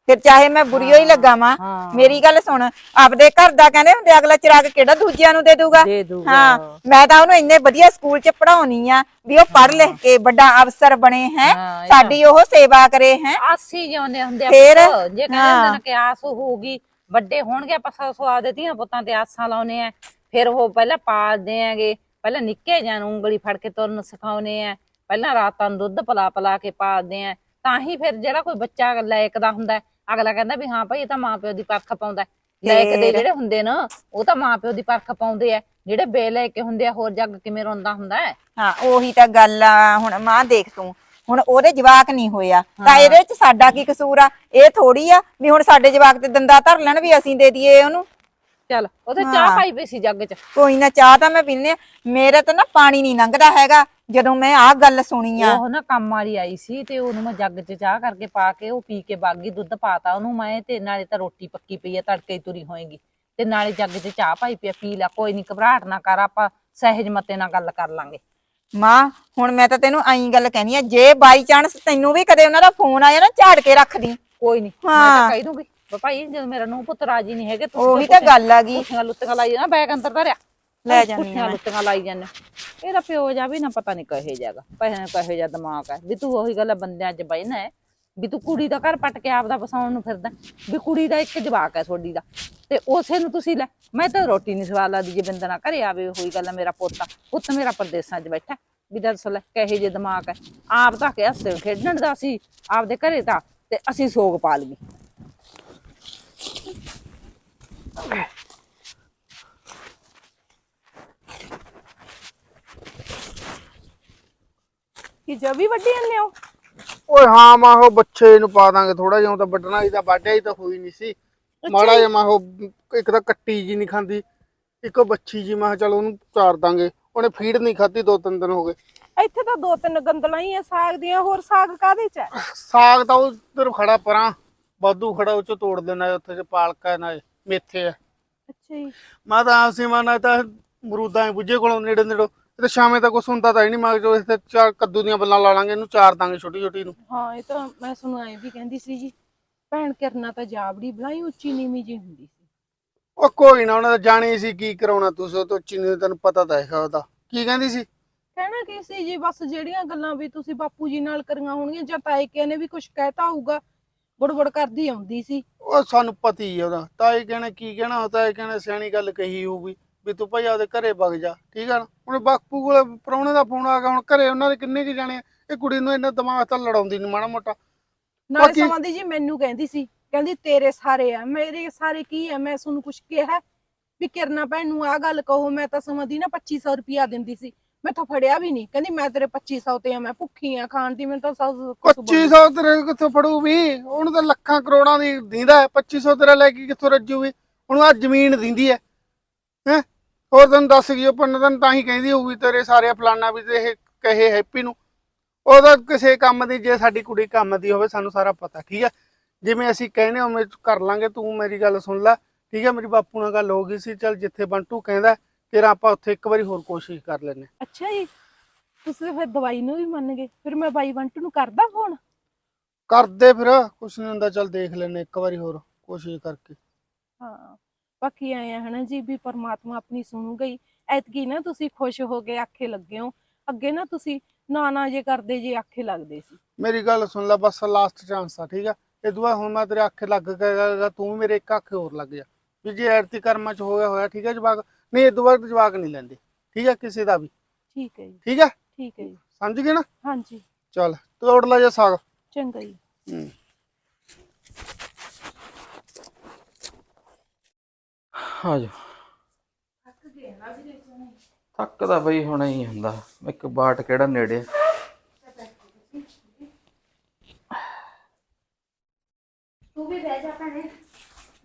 ਫਿਰ ਚਾਹੇ ਮੈਂ ਬੁਰੀਓ ਹੀ ਲੱਗਾ ਹਾਂ। ਮੇਰੀ ਗੱਲ ਸੁਣ ਆਪਦੇ ਘਰ ਦਾ ਕਹਿੰਦੇ ਹੁੰਦੇ ਅਗਲਾ ਚਿਰਾਗ ਕਿਹੜਾ ਦੂਜਿਆਂ ਨੂੰ ਦੇ ਦੂਗਾ ਦੇ ਦੂਗਾ। ਹਾਂ ਮੈਂ ਤਾਂ ਉਹਨੂੰ ਇੰਨੇ ਵਧੀਆ ਸਕੂਲ 'ਚ ਪੜਾਉਣੀ ਆ ਵੀ ਉਹ ਪੜ੍ਹ ਲਿਖ ਕੇ ਵੱਡਾ ਅਫਸਰ ਬਣੇ ਹੈ ਹਾਂ, ਇਹ ਸਾਡੀ ਉਹ ਸੇਵਾ ਕਰੇ ਹੈ ਆਸੀ ਜਿਉਂਦੇ ਹੁੰਦੇ ਆ ਫੇਰ? ਪੁੱਤ। ਜੇ ਕਹਿੰਦੇ ਹੁੰਦੇ ਨੇ ਕਿ ਆਸ ਹੋਊਗੀ ਵੱਡੇ ਹੋਣਗੇ ਆਪਾਂ ਸੌ ਸੌ ਆਪਦੇ ਧੀਆਂ ਪੁੱਤਾਂ ਤੇ ਆਸਾਂ ਲਾਉਨੇ ਆ ਫਿਰ ਉਹ ਪਹਿਲਾਂ ਪਾਲਦੇ ਆਂਗੇ ਪਹਿਲਾਂ ਨਿੱਕੇ ਜਾਂ ਨੂੰ ਉਂਗਲੀ ਫੜ ਕੇ ਤੁਰਨ ਸਿਖਾਉਨੇ ਆ ਪਹਿਲਾਂ ਰਾਤਾਂ ਨੂੰ ਦੁੱਧ ਪਿਲਾ ਪਿਲਾ ਕੇ ਪਾਲਦੇ ਆ ਤਾਂ ਹੀ ਫਿਰ ਜਿਹੜਾ ਕੋਈ ਬੱਚਾ ਲਾਇਕ ਦਾ ਹੁੰਦਾ ਹੈ, ਅਗਲਾ ਕਹਿੰਦਾ ਵੀ ਹਾਂ ਭਾਈ ਇਹ ਤਾਂ ਮਾਂ ਪਿਓ ਦੀ ਪਰਖ ਪਾਉਂਦਾ ਹੈ। ਲਾਇਕ ਦੇ ਫੇਰ? ਜਿਹੜੇ ਹੁੰਦੇ ਨਾ ਉਹ ਤਾਂ ਮਾਂ ਪਿਓ ਦੀ ਪਰਖ ਪਾਉਂਦੇ ਆ। ਜਿਹੜੇ ਬੇਲਾਇਕ ਹੁੰਦੇ ਆ ਹੋਰ ਜੱਗ ਕਿਵੇਂ ਰੋਂਦਾ ਹੁੰਦਾ ਹੈ? ਹਾਂ ਉਹੀ ਤਾਂ ਗੱਲ ਆ। ਹੁਣ ਮਾਂ ਦੇਖ ਤੂੰ ਹੁਣ ਉਹਦੇ ਜਵਾਕ ਨਹੀਂ ਹੋਇਆ। ਤਾਂ ਇਹਦੇ 'ਚ ਸਾਡਾ ਕੀ ਕਸੂਰ ਆ? ਇਹ ਥੋੜੀ ਆ ਵੀ ਹੁਣ ਸਾਡੇ ਜਵਾਕ ਤੇ ਦੰਦਾ ਧਰ ਲੈਣ ਵੀ ਅਸੀਂ ਦੇ ਦਈਏ ਉਹਨੂੰ। ਚੱਲ ਉਹਦੇ। ਚਾਹ ਪਾਈ ਪਈ ਸੀ ਜੱਗ 'ਚ। ਕੋਈ ਨਾ ਚਾਹ ਤਾਂ ਮੈਂ ਪੀਨੇ ਆ। ਮੇਰਾ ਤਾਂ ਨਾ ਪਾਣੀ ਨਹੀਂ ਲੰਘਦਾ ਹੈਗਾ। ਜਦੋਂ ਮੈਂ ਆਹ ਗੱਲ ਸੁਣੀ ਆ। ਉਹ ਨਾ ਕੰਮ ਵਾਲੀ ਆਈ ਸੀ ਤੇ ਉਹਨੂੰ ਮੈਂ ਜੱਗ 'ਚ ਚਾਹ ਕਰਕੇ ਪਾ ਕੇ ਉਹ ਪੀ ਕੇ ਬਾਗੀ ਦੁੱਧ ਪਾਤਾ ਉਹਨੂੰ ਮੈਂ ਤੇ ਨਾਲੇ ਤਾਂ ਰੋਟੀ ਪੱਕੀ ਪਈ ਆ ਤੜਕੇ ਹੀ ਤੁਰੀ ਹੋਏਗੀ। ਤੇ ਨਾਲੇ ਜੱਗ 'ਚ ਚਾਹ ਪਾਈ ਪਿਆ ਪੀ ਲੈ ਕੋਈ ਨਹੀਂ ਘਬਰਾਹਟ ਨਾ ਕਰ ਆਪਾਂ ਸਹਿਜ ਮਤੇ ਨਾਲ ਗੱਲ ਕਰ ਲਾਂਗੇ। ਮਾਂ ਹੁਣ ਮੈਂ ਤਾਂ ਤੈਨੂੰ ਐਂ ਗੱਲ ਕਹਿਨੀ ਆ ਜੇ ਬਾਈ ਚਾਂਸ ਤੈਨੂੰ ਵੀ ਕਦੇ ਉਹਨਾਂ ਦਾ ਫੋਨ ਆਇਆ ਨਾ ਝਾੜ ਕੇ ਰੱਖ ਦੀ। ਕੋਈ ਨਹੀਂ ਮੈਂ ਹਾਂ। ਤਾਂ ਕਹਿ ਦੂੰਗੀ ਵੀ ਭਾਈ ਜਦੋਂ ਮੇਰਾ ਨੂੰ ਪੁੱਤ ਰਾਜੀ ਨਹੀਂ ਹੈਗੇ ਉਹੀ ਤਾਂ ਗੱਲ ਆ ਗਈ। ਪੁੱਠੀਆਂ ਲੁੱਤੀਆਂ ਲਾਈ ਨਾ ਬੈਗ ਅੰਦਰ ਧਰਿਆ। ਲੈ ਜਾਂਦੀ ਪੁੱਠੀਆਂ ਆ ਮੈਂ। ਲੁੱਤੀਆਂ ਲਾਈ ਜਾਂਦੇ ਇਹਦਾ ਪਿਓ ਜਾ ਵੀ ਨਾ ਪਤਾ ਨਹੀਂ ਕਹੇ ਜਾਗਾ ਪਹਿਲਾਂ ਕਹੇ ਜਾ ਦਿਮਾਗ ਹੈ ਵੀ ਤੂੰ ਉਹੀ ਗੱਲ ਬੰਦਿਆਂ 'ਚ ਬਹਿਣਾ ਹੈ ਵੀ ਤੂੰ ਕੁੜੀ ਦਾ ਘਰ ਪੱਟ ਕੇ ਆਪਦਾ ਵਸਾਉਣ ਨੂੰ ਫਿਰਦਾ ਵੀ ਕੁੜੀ ਦਾ ਇੱਕ ਜਵਾਕ ਹੈ ਤੁਹਾਡੀ ਦਾ। ਤੇ ਉਸੇ ਨੂੰ ਤੁਸੀਂ ਲੈ ਮੈਂ ਤਾਂ ਰੋਟੀ ਨਹੀਂ ਸਵਾਲ ਲਾਦੀ ਜੇ ਬੰਦਾ ਨਾ ਘਰੇ ਆਵੇ ਉਹੀ ਗੱਲ ਆ, ਮੇਰਾ ਪੁੱਤ। ਪੁੱਤ ਮੇਰਾ ਪਰਦੇਸਾਂ 'ਚ ਬੈਠਾ ਵੀ ਦੱਸ ਲੈ ਕਹੇ ਜੇ ਦਿਮਾਗ ਹੈ ਆਪ ਤਾਂ ਕਿ ਹੱਸੇ ਖੇਡਣ ਦਾ ਸੀ ਆਪਦੇ ਘਰੇ ਤਾਂ ਤੇ ਅਸੀਂ ਸੋਗ ਪਾ ਲਈ ਕਿ ਜਵੀ ਵੱਡੀ ਜਾਂਦੇ ਹੋ? ਓਏ ਹਾਂ ਮਾ ਉਹ ਬੱਚੇ ਨੂੰ ਪਾ ਦਾਂਗੇ ਥੋੜਾ ਜਿਹਾ ਊਂ ਤਾਂ ਵੱਢਣਾ ਹੀ ਤਾਂ ਵਾਢਿਆ ਹੀ ਤਾਂ ਹੋਈ ਨਹੀਂ ਸੀ। ਮਾੜਾ ਜਿਹਾ ਮਾ ਉਹ ਇੱਕ ਤਾਂ ਕੱਟੀ ਜੀ ਨਹੀਂ ਖਾਂਦੀ ਇੱਕ ਉਹ ਬੱਚੀ ਜੀ ਮੈਂ ਚੱਲ ਉਹਨੂੰ ਚਾਰ ਦਾਂਗੇ। ਉਹਨੇ ਫੀਡ ਨਹੀਂ ਖਾਧੀ ਦੋ ਤਿੰਨ ਦਿਨ ਹੋ ਗਏ। ਇੱਥੇ ਤਾਂ ਦੋ ਤਿੰਨ ਗੰਦਲਾਂ ਹੀ ਆ ਸਾਗ ਦੀਆਂ ਹੋਰ ਸਾਗ ਕਾਦੇ ਚ ਹੈ ਸਾਗ ਤਾਂ ਉਧਰ ਖੜਾ ਪਰਾਂ ਬਾਦੂ ਖੜਾ ਉਹ ਚ ਤੋੜ ਦੇਣਾ ਉੱਥੇ ਚ ਪਾਲਕਾ ਨਾ ਮੇਥੇ ਹੈ ਅੱਛਾ ਜੀ। ਮੈਂ ਤਾਂ ਆਸੀ ਮਾਨਾ ਤਾਂ ਮਰੂਦਾਂ ਬੁੱਝੇ ਕੋਲੋਂ ਨੇੜੇ ਨੇੜੋ ਤੇ ਸ਼ਾਮੇ ਤਾਂ ਕੁਛ ਹੁੰਦਾ ਤਾਂ ਹੀ ਨਹੀਂ ਮੈਂ ਜੋ ਇੱਥੇ ਚਾਰ ਕੱਦੂ ਦੀਆਂ ਬੱਲਾਂ ਲਾ ਲਾਂਗੇ ਇਹਨੂੰ ਚਾਰ ਦਾਂਗੇ ਛੋਟੀ ਛੋਟੀ ਨੂੰ ਹਾਂ ਇਹ ਤਾਂ ਮੈਂ ਸੁਣੂ ਐਂ ਵੀ ਕਹਿੰਦੀ ਸੀ ਜੀ ਭੈਣ ਕਿਰਨਾ ਤਾਂ ਜਾਬੜੀ ਬਲਾਈ ਉੱਚੀ ਨੀਵੀਂ ਜੀ ਹੁੰਦੀ ਸੀ। ਉਹ ਕੋਈ ਨਾ ਉਹਨਾਂ ਦਾ ਜਾਣੀ ਸੀ ਕੀ ਕਰਾਉਣਾ ਤੁਸੀਂ ਉਹ ਤੋਂ ਚੀਨੀ ਤੈਨੂੰ ਪਤਾ ਤਾਂ ਹੈਗਾ ਉਹਦਾ। ਕੀ ਕਹਿੰਦੀ ਸੀ? ਕਹਿਣਾ ਕੀ ਸੀ ਜੀ ਬਸ ਜਿਹੜੀਆਂ ਗੱਲਾਂ ਵੀ ਤੁਸੀਂ ਬਾਪੂ ਜੀ ਨਾਲ ਕਰੀਆਂ ਹੋਣਗੀਆਂ ਜਾਂ ਤਾਏ ਕੇ ਨੇ ਵੀ ਕੁਝ ਕਹਿਤਾ ਹੋਊਗਾ ਬੜਬੜ ਕਰਦੀ ਆਉਂਦੀ ਸੀ। ਉਹ ਸਾਨੂੰ ਪਤੀ ਹੈ ਉਹਦਾ। ਤਾਂ ਇਹ ਕਹਿਣਾ ਕੀ ਕਹਿਣਾ ਉਹ ਤਾਂ ਇਹ ਕਹਿਣਾ ਸਿਆਣੀ ਗੱਲ ਕਹੀ ਹੋਊਗੀ। ਵੀ ਤੂੰ ਭਾਈ ਆਪਦੇ ਘਰੇ ਵਗ ਜਾ ਠੀਕ ਆ ਨਾ? ਹੁਣ ਬਾਪੂ ਕੋਲੇ ਪ੍ਰਾਹੁਣੇ ਦਾ ਫੋਨ ਆ ਗਿਆ ਹੁਣ ਘਰੇ ਉਹਨਾਂ ਦੇ ਕਿੰਨੇ ਕੀ ਜਾਣੇ ਆ? ਇਹ ਕੁੜੀ ਨੂੰ ਇਹਨਾਂ ਦਿਮਾਗ ਤਾਂ ਲੜਾਉਂਦੀ ਨਹੀਂ ਮਾੜਾ ਮੋਟਾ। ਨਾਲੇ ਬਾਕੀ- ਸਮਾਂ ਦੀ ਜੀ ਮੈਨੂੰ ਕਹਿੰਦੀ ਸੀ ਕਹਿੰਦੀ ਤੇਰੇ ਸਾਰੇ ਆ ਮੇਰੇ ਸਾਰੇ ਕੀ ਆ? ਮੈਂ ਤੁਹਾਨੂੰ ਕੁਝ ਕਿਹਾ ਵੀ ਕਿਰਨਾ ਭੈਣ ਨੂੰ ਆ ਗੱਲ ਕਹੋ ਮੈਂ ਤਾਂ ਸਮਾਂ ਦੀ ਨਾ 2500 ਰੁਪਿਆ ਦਿੰਦੀ ਸੀ। ਮੈਥੋਂ ਫੜਿਆ ਵੀ ਨਹੀਂ ਕਹਿੰਦੀ ਮੈਂ ਤੇਰੇ 2500 ਤੇ ਆ ਮੈਂ ਭੁੱਖੀ ਆ ਖਾਣ ਦੀ ਮੈਨੂੰ ਤਾਂ ਸਭ ਕੁਛ ਬੋਲੀ। 2500 ਤੇਰੇ ਕਿੱਥੋਂ ਫੜੂ ਵੀ ਉਹਨੂੰ ਤਾਂ ਲੱਖਾਂ ਕਰੋੜਾਂ ਦੀ ਦਿੰਦਾ 2500 ਤੇਰਾ ਲੈ ਕੇ ਕਿੱਥੋਂ ਰੱਜੂ ਵੀ ਉਹਨੂੰ ਆ ਜ਼ਮੀਨ ਦਿੰਦੀ ਹੈ ਹੈ? ਹੋਰ ਤੈਨੂੰ ਦੱਸ ਗਈ ਉਹ ਪੰਨ ਤੈਨੂੰ ਤਾਂ ਹੀ ਕਹਿੰਦੀ ਹੋਊਗੀ ਤੇਰੇ ਸਾਰੇ ਫਲਾਨਾ ਵੀ ਤੇ ਇਹ ਕਹੇ ਹੈਪੀ ਨੂੰ। ਉਹਦਾ ਕਿਸੇ ਕੰਮ ਦੀ ਜੇ ਸਾਡੀ ਕੁੜੀ ਕੰਮ ਦੀ ਹੋਵੇ ਸਾਨੂੰ ਸਾਰਾ ਪਤਾ ਠੀਕ ਹੈ ਜਿਵੇਂ ਅਸੀਂ ਕਹਿੰਦੇ ਹਾਂ ਉਵੇਂ ਕਰ ਲਾਂਗੇ ਤੂੰ ਮੇਰੀ ਗੱਲ ਸੁਣ ਲੈ ਠੀਕ ਹੈ ਮੇਰੀ ਬਾਪੂ ਨਾਲ ਗੱਲ ਹੋ ਗਈ ਸੀ ਚੱਲ ਜਿੱਥੇ ਬੰਟੂ ਕਹਿੰਦਾ ਫਿਰ ਆਪਾਂ ਉੱਥੇ ਇੱਕ ਵਾਰੀ ਹੋਰ ਕੋਸ਼ਿਸ਼ ਕਰ ਲੈਨੇ ਅੱਛਾ ਜੀ ਤੁਸੀਂ ਫਿਰ ਦਵਾਈ ਨੂੰ ਵੀ ਮੰਨ ਗਏ ਫਿਰ ਮੈਂ ਬਾਈ ਬੰਟੂ ਨੂੰ ਕਰਦਾ ਫੋਨ? ਕਰਦੇ ਫਿਰ ਕੁਛ ਨਹੀਂ ਹੁੰਦਾ ਚੱਲ ਦੇਖ ਲੈਨੇ ਇੱਕ ਵਾਰੀ ਹੋਰ ਕੋਸ਼ਿਸ਼ ਕਰਕੇ। ਹਾਂ। ਬਾਕੀ ਆਏ ਆ ਹਨਾ ਜੀ ਵੀ ਪਰਮਾਤਮਾ ਆਪਣੀ ਸੁਣੂਗਾ ਹੀ ਐਤਕੀ ਨਾ ਤੁਸੀਂ ਖੁਸ਼ ਹੋ ਕੇ ਆਖੇ ਲੱਗੇ ਹੋ। ਅੱਗੇ ਨਾ ਤੁਸੀਂ ਨਾ ਨਾ ਜੇ ਕਰਦੇ ਜੇ ਆਖੇ ਲੱਗਦੇ ਸੀ। ਮੇਰੀ ਗੱਲ ਸੁਣ ਲੈ ਬਸ ਲਾਸਟ ਚਾਂਸ ਆ ਠੀਕ ਆ? ਇਹ ਦੁਆ ਹੁਣ ਮੈਂ ਤੇਰੇ ਅੱਖੇ ਲੱਗ ਗਿਆ ਤੂੰ ਵੀ ਮੇਰੇ ਇੱਕ ਅੱਖ ਹੋਰ ਲੱਗ ਜਾ। ਵੀ ਜੇ ਐਰਤੀ ਕਰਮਾਂ ਚ ਹੋਇਆ ਹੋਇਆ ਠੀਕ ਹੈ ਜਵਾਕ? ਨਹੀਂ ਇਹ ਦੁਆ ਜਵਾਕ ਨਹੀਂ ਲੈਂਦੇ ਠੀਕ ਹੈ ਕਿਸੇ ਦਾ ਵੀ। ਠੀਕ ਹੈ ਜੀ। ਠੀਕ ਹੈ ਠੀਕ ਹੈ ਜੀ। ਸਮਝ ਗਏ ਨਾ? ਹਾਂਜੀ। ਚੱਲ ਤੋੜ ਲੈ ਜਾ ਸਾਗ। ਚੰਗਾ ਜੀ। ਹੂੰ। ਆ ਜਾ। ਥੱਕਦਾ ਬਈ ਹੁਣ ਹੀ ਹੁੰਦਾ। ਇੱਕ ਬਾਟ ਕਿਹੜਾ ਨੇੜੇ। ਆ। ਤੂੰ ਵੀ ਬਹਿ ਜਾ ਭੈਣੇ।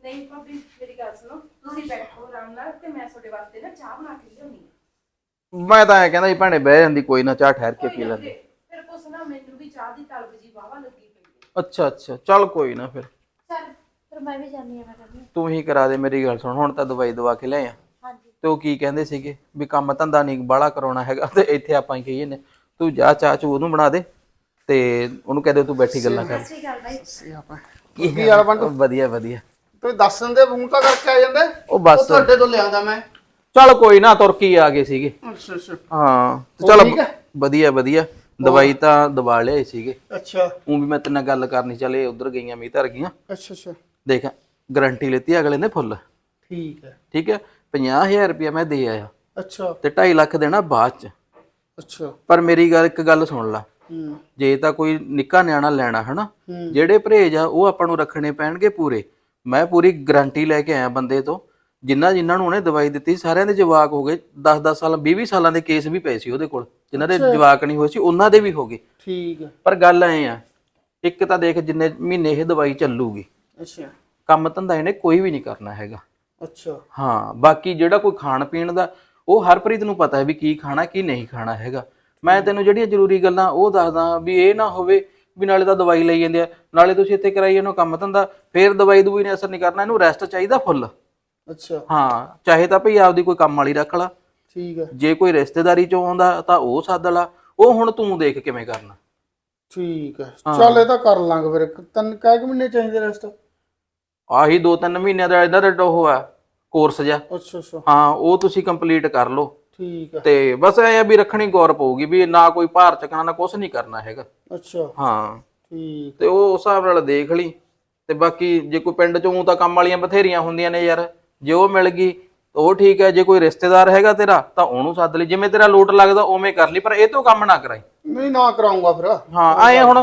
ਨਹੀਂ ਭਾਬੀ ਮੇਰੀ ਗੱਲ ਸੁਣੋ। ਤੁਸੀਂ ਬੈਠੋ ਆਰਾਮ ਨਾਲ ਤੇ ਮੈਂ ਤੁਹਾਡੇ ਵਾਸਤੇ ਨਾ ਚਾਹ ਬਣਾ ਕੇ ਲਿਆਉਣੀ ਮੈਂ ਤਾਂ ਐ ਕਹਿੰਦਾ ਸੀ ਭੈਣੇ ਬਹਿ ਜਾਂਦੀ ਕੋਈ ਨਾ ਚਾਹ ਠਹਿਰ ਕੇ ਪੀ ਲੈਂਦੇ। ਫਿਰ ਕੁਛ ਨਾ ਮੈਨੂੰ ਵੀ ਚਾਹ ਦੀ ਤਲਬ ਜੀ ਵਾਵਾ ਲੱਗੀ ਪਈ ਹੈ ਅੱਛਾ ਅੱਛਾ ਚੱਲ ਕੋਈ ਨਾ ਫਿਰ। ਫਿਰ ਮੈਂ ਵੀ ਜਾਣੀ ਆ ਮੈਂ ਕਹਿੰਦੀ ਤੂੰ ਹੀ ਕਰਾ ਦੇ ਮੇਰੀ ਗੱਲ ਸੁਣ ਹੁਣ ਤਾਂ ਦਵਾਈ ਦਵਾ ਕੇ ਲਿਆ ਹਾਂਜੀ। ਤੇ ਉਹ ਕੀ ਕਹਿੰਦੇ ਸੀਗੇ ਵੀ ਕੰਮ ਧੰਦਾ ਨਹੀਂ ਬਾਹਲਾ ਕਰਾਉਣਾ ਹੈਗਾ ਤੇ ਇੱਥੇ ਆਪਾਂ ਹੀ ਕਹੀਏ ਨੇ ਤੂੰ ਜਾ ਚਾਹ ਚੂ ਉਹਨੂੰ ਬਣਾ ਦੇ ਤੇ ਉਹਨੂੰ ਕਹਿ ਦੇ ਤੂੰ ਬੈਠੀ ਗੱਲਾਂ ਕਰ। ਸਹੀ ਗੱਲ ਬਾਈ। ਸੀ ਆਪਾਂ ਕੀ ਯਾਰ ਬੰਟੂ? ਵਧੀਆ ਵਧੀਆ। ਤੂੰ ਦੱਸ ਦਿੰਦੇ ਫੋਨ ਤਾਂ ਕਰਕੇ ਆ ਜਾਂਦੇ? ਉਹ ਬਸ। ਤੁਹਾਡੇ ਤੋਂ ਲਿਆਂਦਾ ਮੈਂ। ਚੱਲ ਕੋਈ ਨਾ ਤੁਰਕੀ ਆ ਗਏ ਸੀਗੇ। ਅੱਛਾ ਅੱਛਾ। ਹਾਂ ਤੇ ਹੋਰ ਚੱਲ ਠੀਕ ਹੈ? ਵਧੀਆ ਵਧੀਆ। ਦਵਾਈ ਤਾਂ ਦਵਾ ਲਿਆਏ ਸੀਗੇ। ਅੱਛਾ। ਉਹ ਵੀ ਮੈਂ ਤੇਰੇ ਨਾਲ ਗੱਲ ਕਰਨੀ ਚੱਲੇ ਉਧਰ ਗਈਆਂ ਮੀਂਹ ਧਰ ਗਈਆਂ। ਅੱਛਾ ਅੱਛਾ। ਦੇਖ ਗਾਰੰਟੀ ਲੈਤੀ ਅਗਲੇ ਨੇ ਫੁੱਲ। ਠੀਕ ਹੈ। ਠੀਕ ਹੈ? 50000 ਰੁਪਇਆ ਮੈਂ ਦੇ ਆਇਆ। ਅੱਛਾ। ਤੇ 2.5 ਲੱਖ ਦੇਣਾ ਬਾਅਦ ਚ। ਅੱਛਾ। ਪਰ ਮੇਰੀ ਗੱਲ ਇੱਕ ਗੱਲ ਸੁਣ ਲੈ। ਜੇ ਤਾਂ ਕੋਈ ਨਿੱਕਾ ਨਿਆਣਾ ਲੈਣਾ ਹਨਾ। ਜਿਹੜੇ ਪਰਹੇਜ ਆ ਉਹ ਆਪਾਂ ਨੂੰ ਰੱਖਣੇ ਪੈਣਗੇ ਪੂਰੇ। ਮੈਂ ਪੂਰੀ ਗਾਰੰਟੀ ਲੈ ਕੇ ਆਇਆ ਬੰਦੇ ਤੋਂ। ਜਿਨ੍ਹਾਂ ਜਿਨ੍ਹਾਂ ਨੂੰ ਉਹਨੇ ਦਵਾਈ ਦਿੱਤੀ ਸਾਰਿਆਂ ਦੇ ਜਵਾਕ ਹੋ ਗਏ। 10-10 ਸਾਲ 20-20 ਸਾਲਾਂ ਦੇ ਕੇਸ ਵੀ ਪਏ ਸੀ ਉਹਦੇ ਕੋਲ। ਜਿਨ੍ਹਾਂ ਦੇ ਜਵਾਕ ਨਹੀਂ ਹੋਏ ਸੀ ਉਹਨਾਂ ਦੇ ਵੀ ਹੋ ਗਏ। ਠੀਕ ਪਰ ਗੱਲ ਐ ਆ ਇੱਕ ਤਾਂ ਦੇਖ ਜਿੰਨੇ ਮਹੀਨੇ ਇਹ ਦਵਾਈ ਚੱਲੂਗੀ। ਅੱਛਾ। ਕੰਮ ਧੰਦਾ ਇਹਨੇ ਕੋਈ ਵੀ ਨਹੀਂ ਕਰਨਾ ਹੈਗਾ। ਅੱਛਾ। ਹਾਂ ਬਾਕੀ ਜਿਹੜਾ ਕੋਈ ਖਾਣ ਪੀਣ ਦਾ ਉਹ ਹਰਪ੍ਰੀਤ ਨੂੰ ਪਤਾ ਹੈ ਵੀ ਕੀ ਖਾਣਾ ਕੀ ਨਹੀਂ ਖਾਣਾ ਹੈਗਾ। ਮੈਂ ਤੈਨੂੰ ਜਿਹੜੀਆਂ ਜ਼ਰੂਰੀ ਗੱਲਾਂ ਉਹ ਦੱਸਦਾ ਵੀ ਇਹ ਨਾ ਹੋਵੇ ਵੀ ਨਾਲੇ ਤਾਂ ਦਵਾਈ ਲਈ ਜਾਂਦੇ ਆ ਨਾਲੇ ਤੁਸੀਂ ਇੱਥੇ ਕਰਾਈ ਇਹਨੂੰ ਕੰਮ ਧੰਦਾ ਫੇਰ ਦਵਾਈ ਦਵਾਈ ਨੇ ਅਸਰ ਨਹੀਂ ਕਰਨਾ ਇਹਨੂੰ ਰੈਸਟ ਚਾਹੀਦਾ ਫੁੱਲ ਅੱਛਾ। ਹਾਂ ਚਾਹੇ ਤਾਂ ਭਈ ਆਪਦੀ ਕੋਈ ਕੰਮ ਵਾਲੀ ਰੱਖ ਲਾ। ਠੀਕ ਹੈ ਜੇ ਕੋਈ ਰਿਸ਼ਤੇਦਾਰੀ ਚੋਂ ਆਉਂਦਾ ਤਾਂ ਉਹ ਸੱਦ ਲਾ ਉਹ ਹੁਣ ਤੂੰ ਦੇਖ ਕਿਵੇਂ ਕਰਨਾ। ਠੀਕ ਹੈ। ਚੱਲ ਇਹ ਤਾਂ ਕਰ ਲਾਂਗੇ ਫਿਰ ਤਨ ਕਾਹ ਕਿ ਮਹੀਨੇ ਚਾਹੀਦੇ ਰੈਸਟ ਆਹੀ 2-3 ਮਹੀਨਿਆਂ ਦਾ ਇਹਨਾਂ ਦਾ ਉਹ ਆ ਕੋਰਸ ਜਿਹਾ। ਅੱਛਾ ਅੱਛਾ। ਹਾਂ ਉਹ ਤੁਸੀਂ ਕੰਪਲੀਟ ਕਰ ਲਓ। ਠੀਕ ਹੈ। ਤੇ ਬਸ ਐ ਆ ਵੀ ਰੱਖਣੀ ਗੌਰ ਪਊਗੀ ਵੀ ਨਾ ਕੋਈ ਭਾਰ ਚੱਕਣਾ ਨਾ ਕੁਝ ਨਹੀਂ ਕਰਨਾ ਹੈਗਾ। ਅੱਛਾ। ਹਾਂ। ਠੀਕ। ਤੇ ਉਹ ਉਸ ਹਿਸਾਬ ਨਾਲ ਦੇਖ ਲਈ। ਤੇ ਬਾਕੀ ਜੇ ਕੋਈ ਪਿੰਡ ਚੋਂ ਤਾਂ ਕੰਮ ਵਾਲੀਆਂ ਬਥੇਰੀਆਂ ਹੁੰਦੀਆਂ ਨੇ ਯਾਰ। ਜੇ ਉਹ ਮਿਲ ਗਈ ਉਹ ਠੀਕ ਹੈ। ਜੇ ਕੋਈ ਰਿਸ਼ਤੇਦਾਰ ਹੈਗਾ ਤੇਰਾ ਤਾਂ ਉਹਨੂੰ ਸੱਦ ਲਈ। ਜਿਵੇਂ ਤੇਰਾ ਲੋਟ ਲੱਗਦਾ ਉਵੇਂ ਕਰ ਲਈ। ਪਰ ਇਹ ਤੋਂ ਕੰਮ ਨਾ ਕਰਾਈ। ਨਹੀਂ ਨਾ ਕਰਾਉਂਗਾ ਫਿਰ। ਹਾਂ ਆਏ ਹੁਣ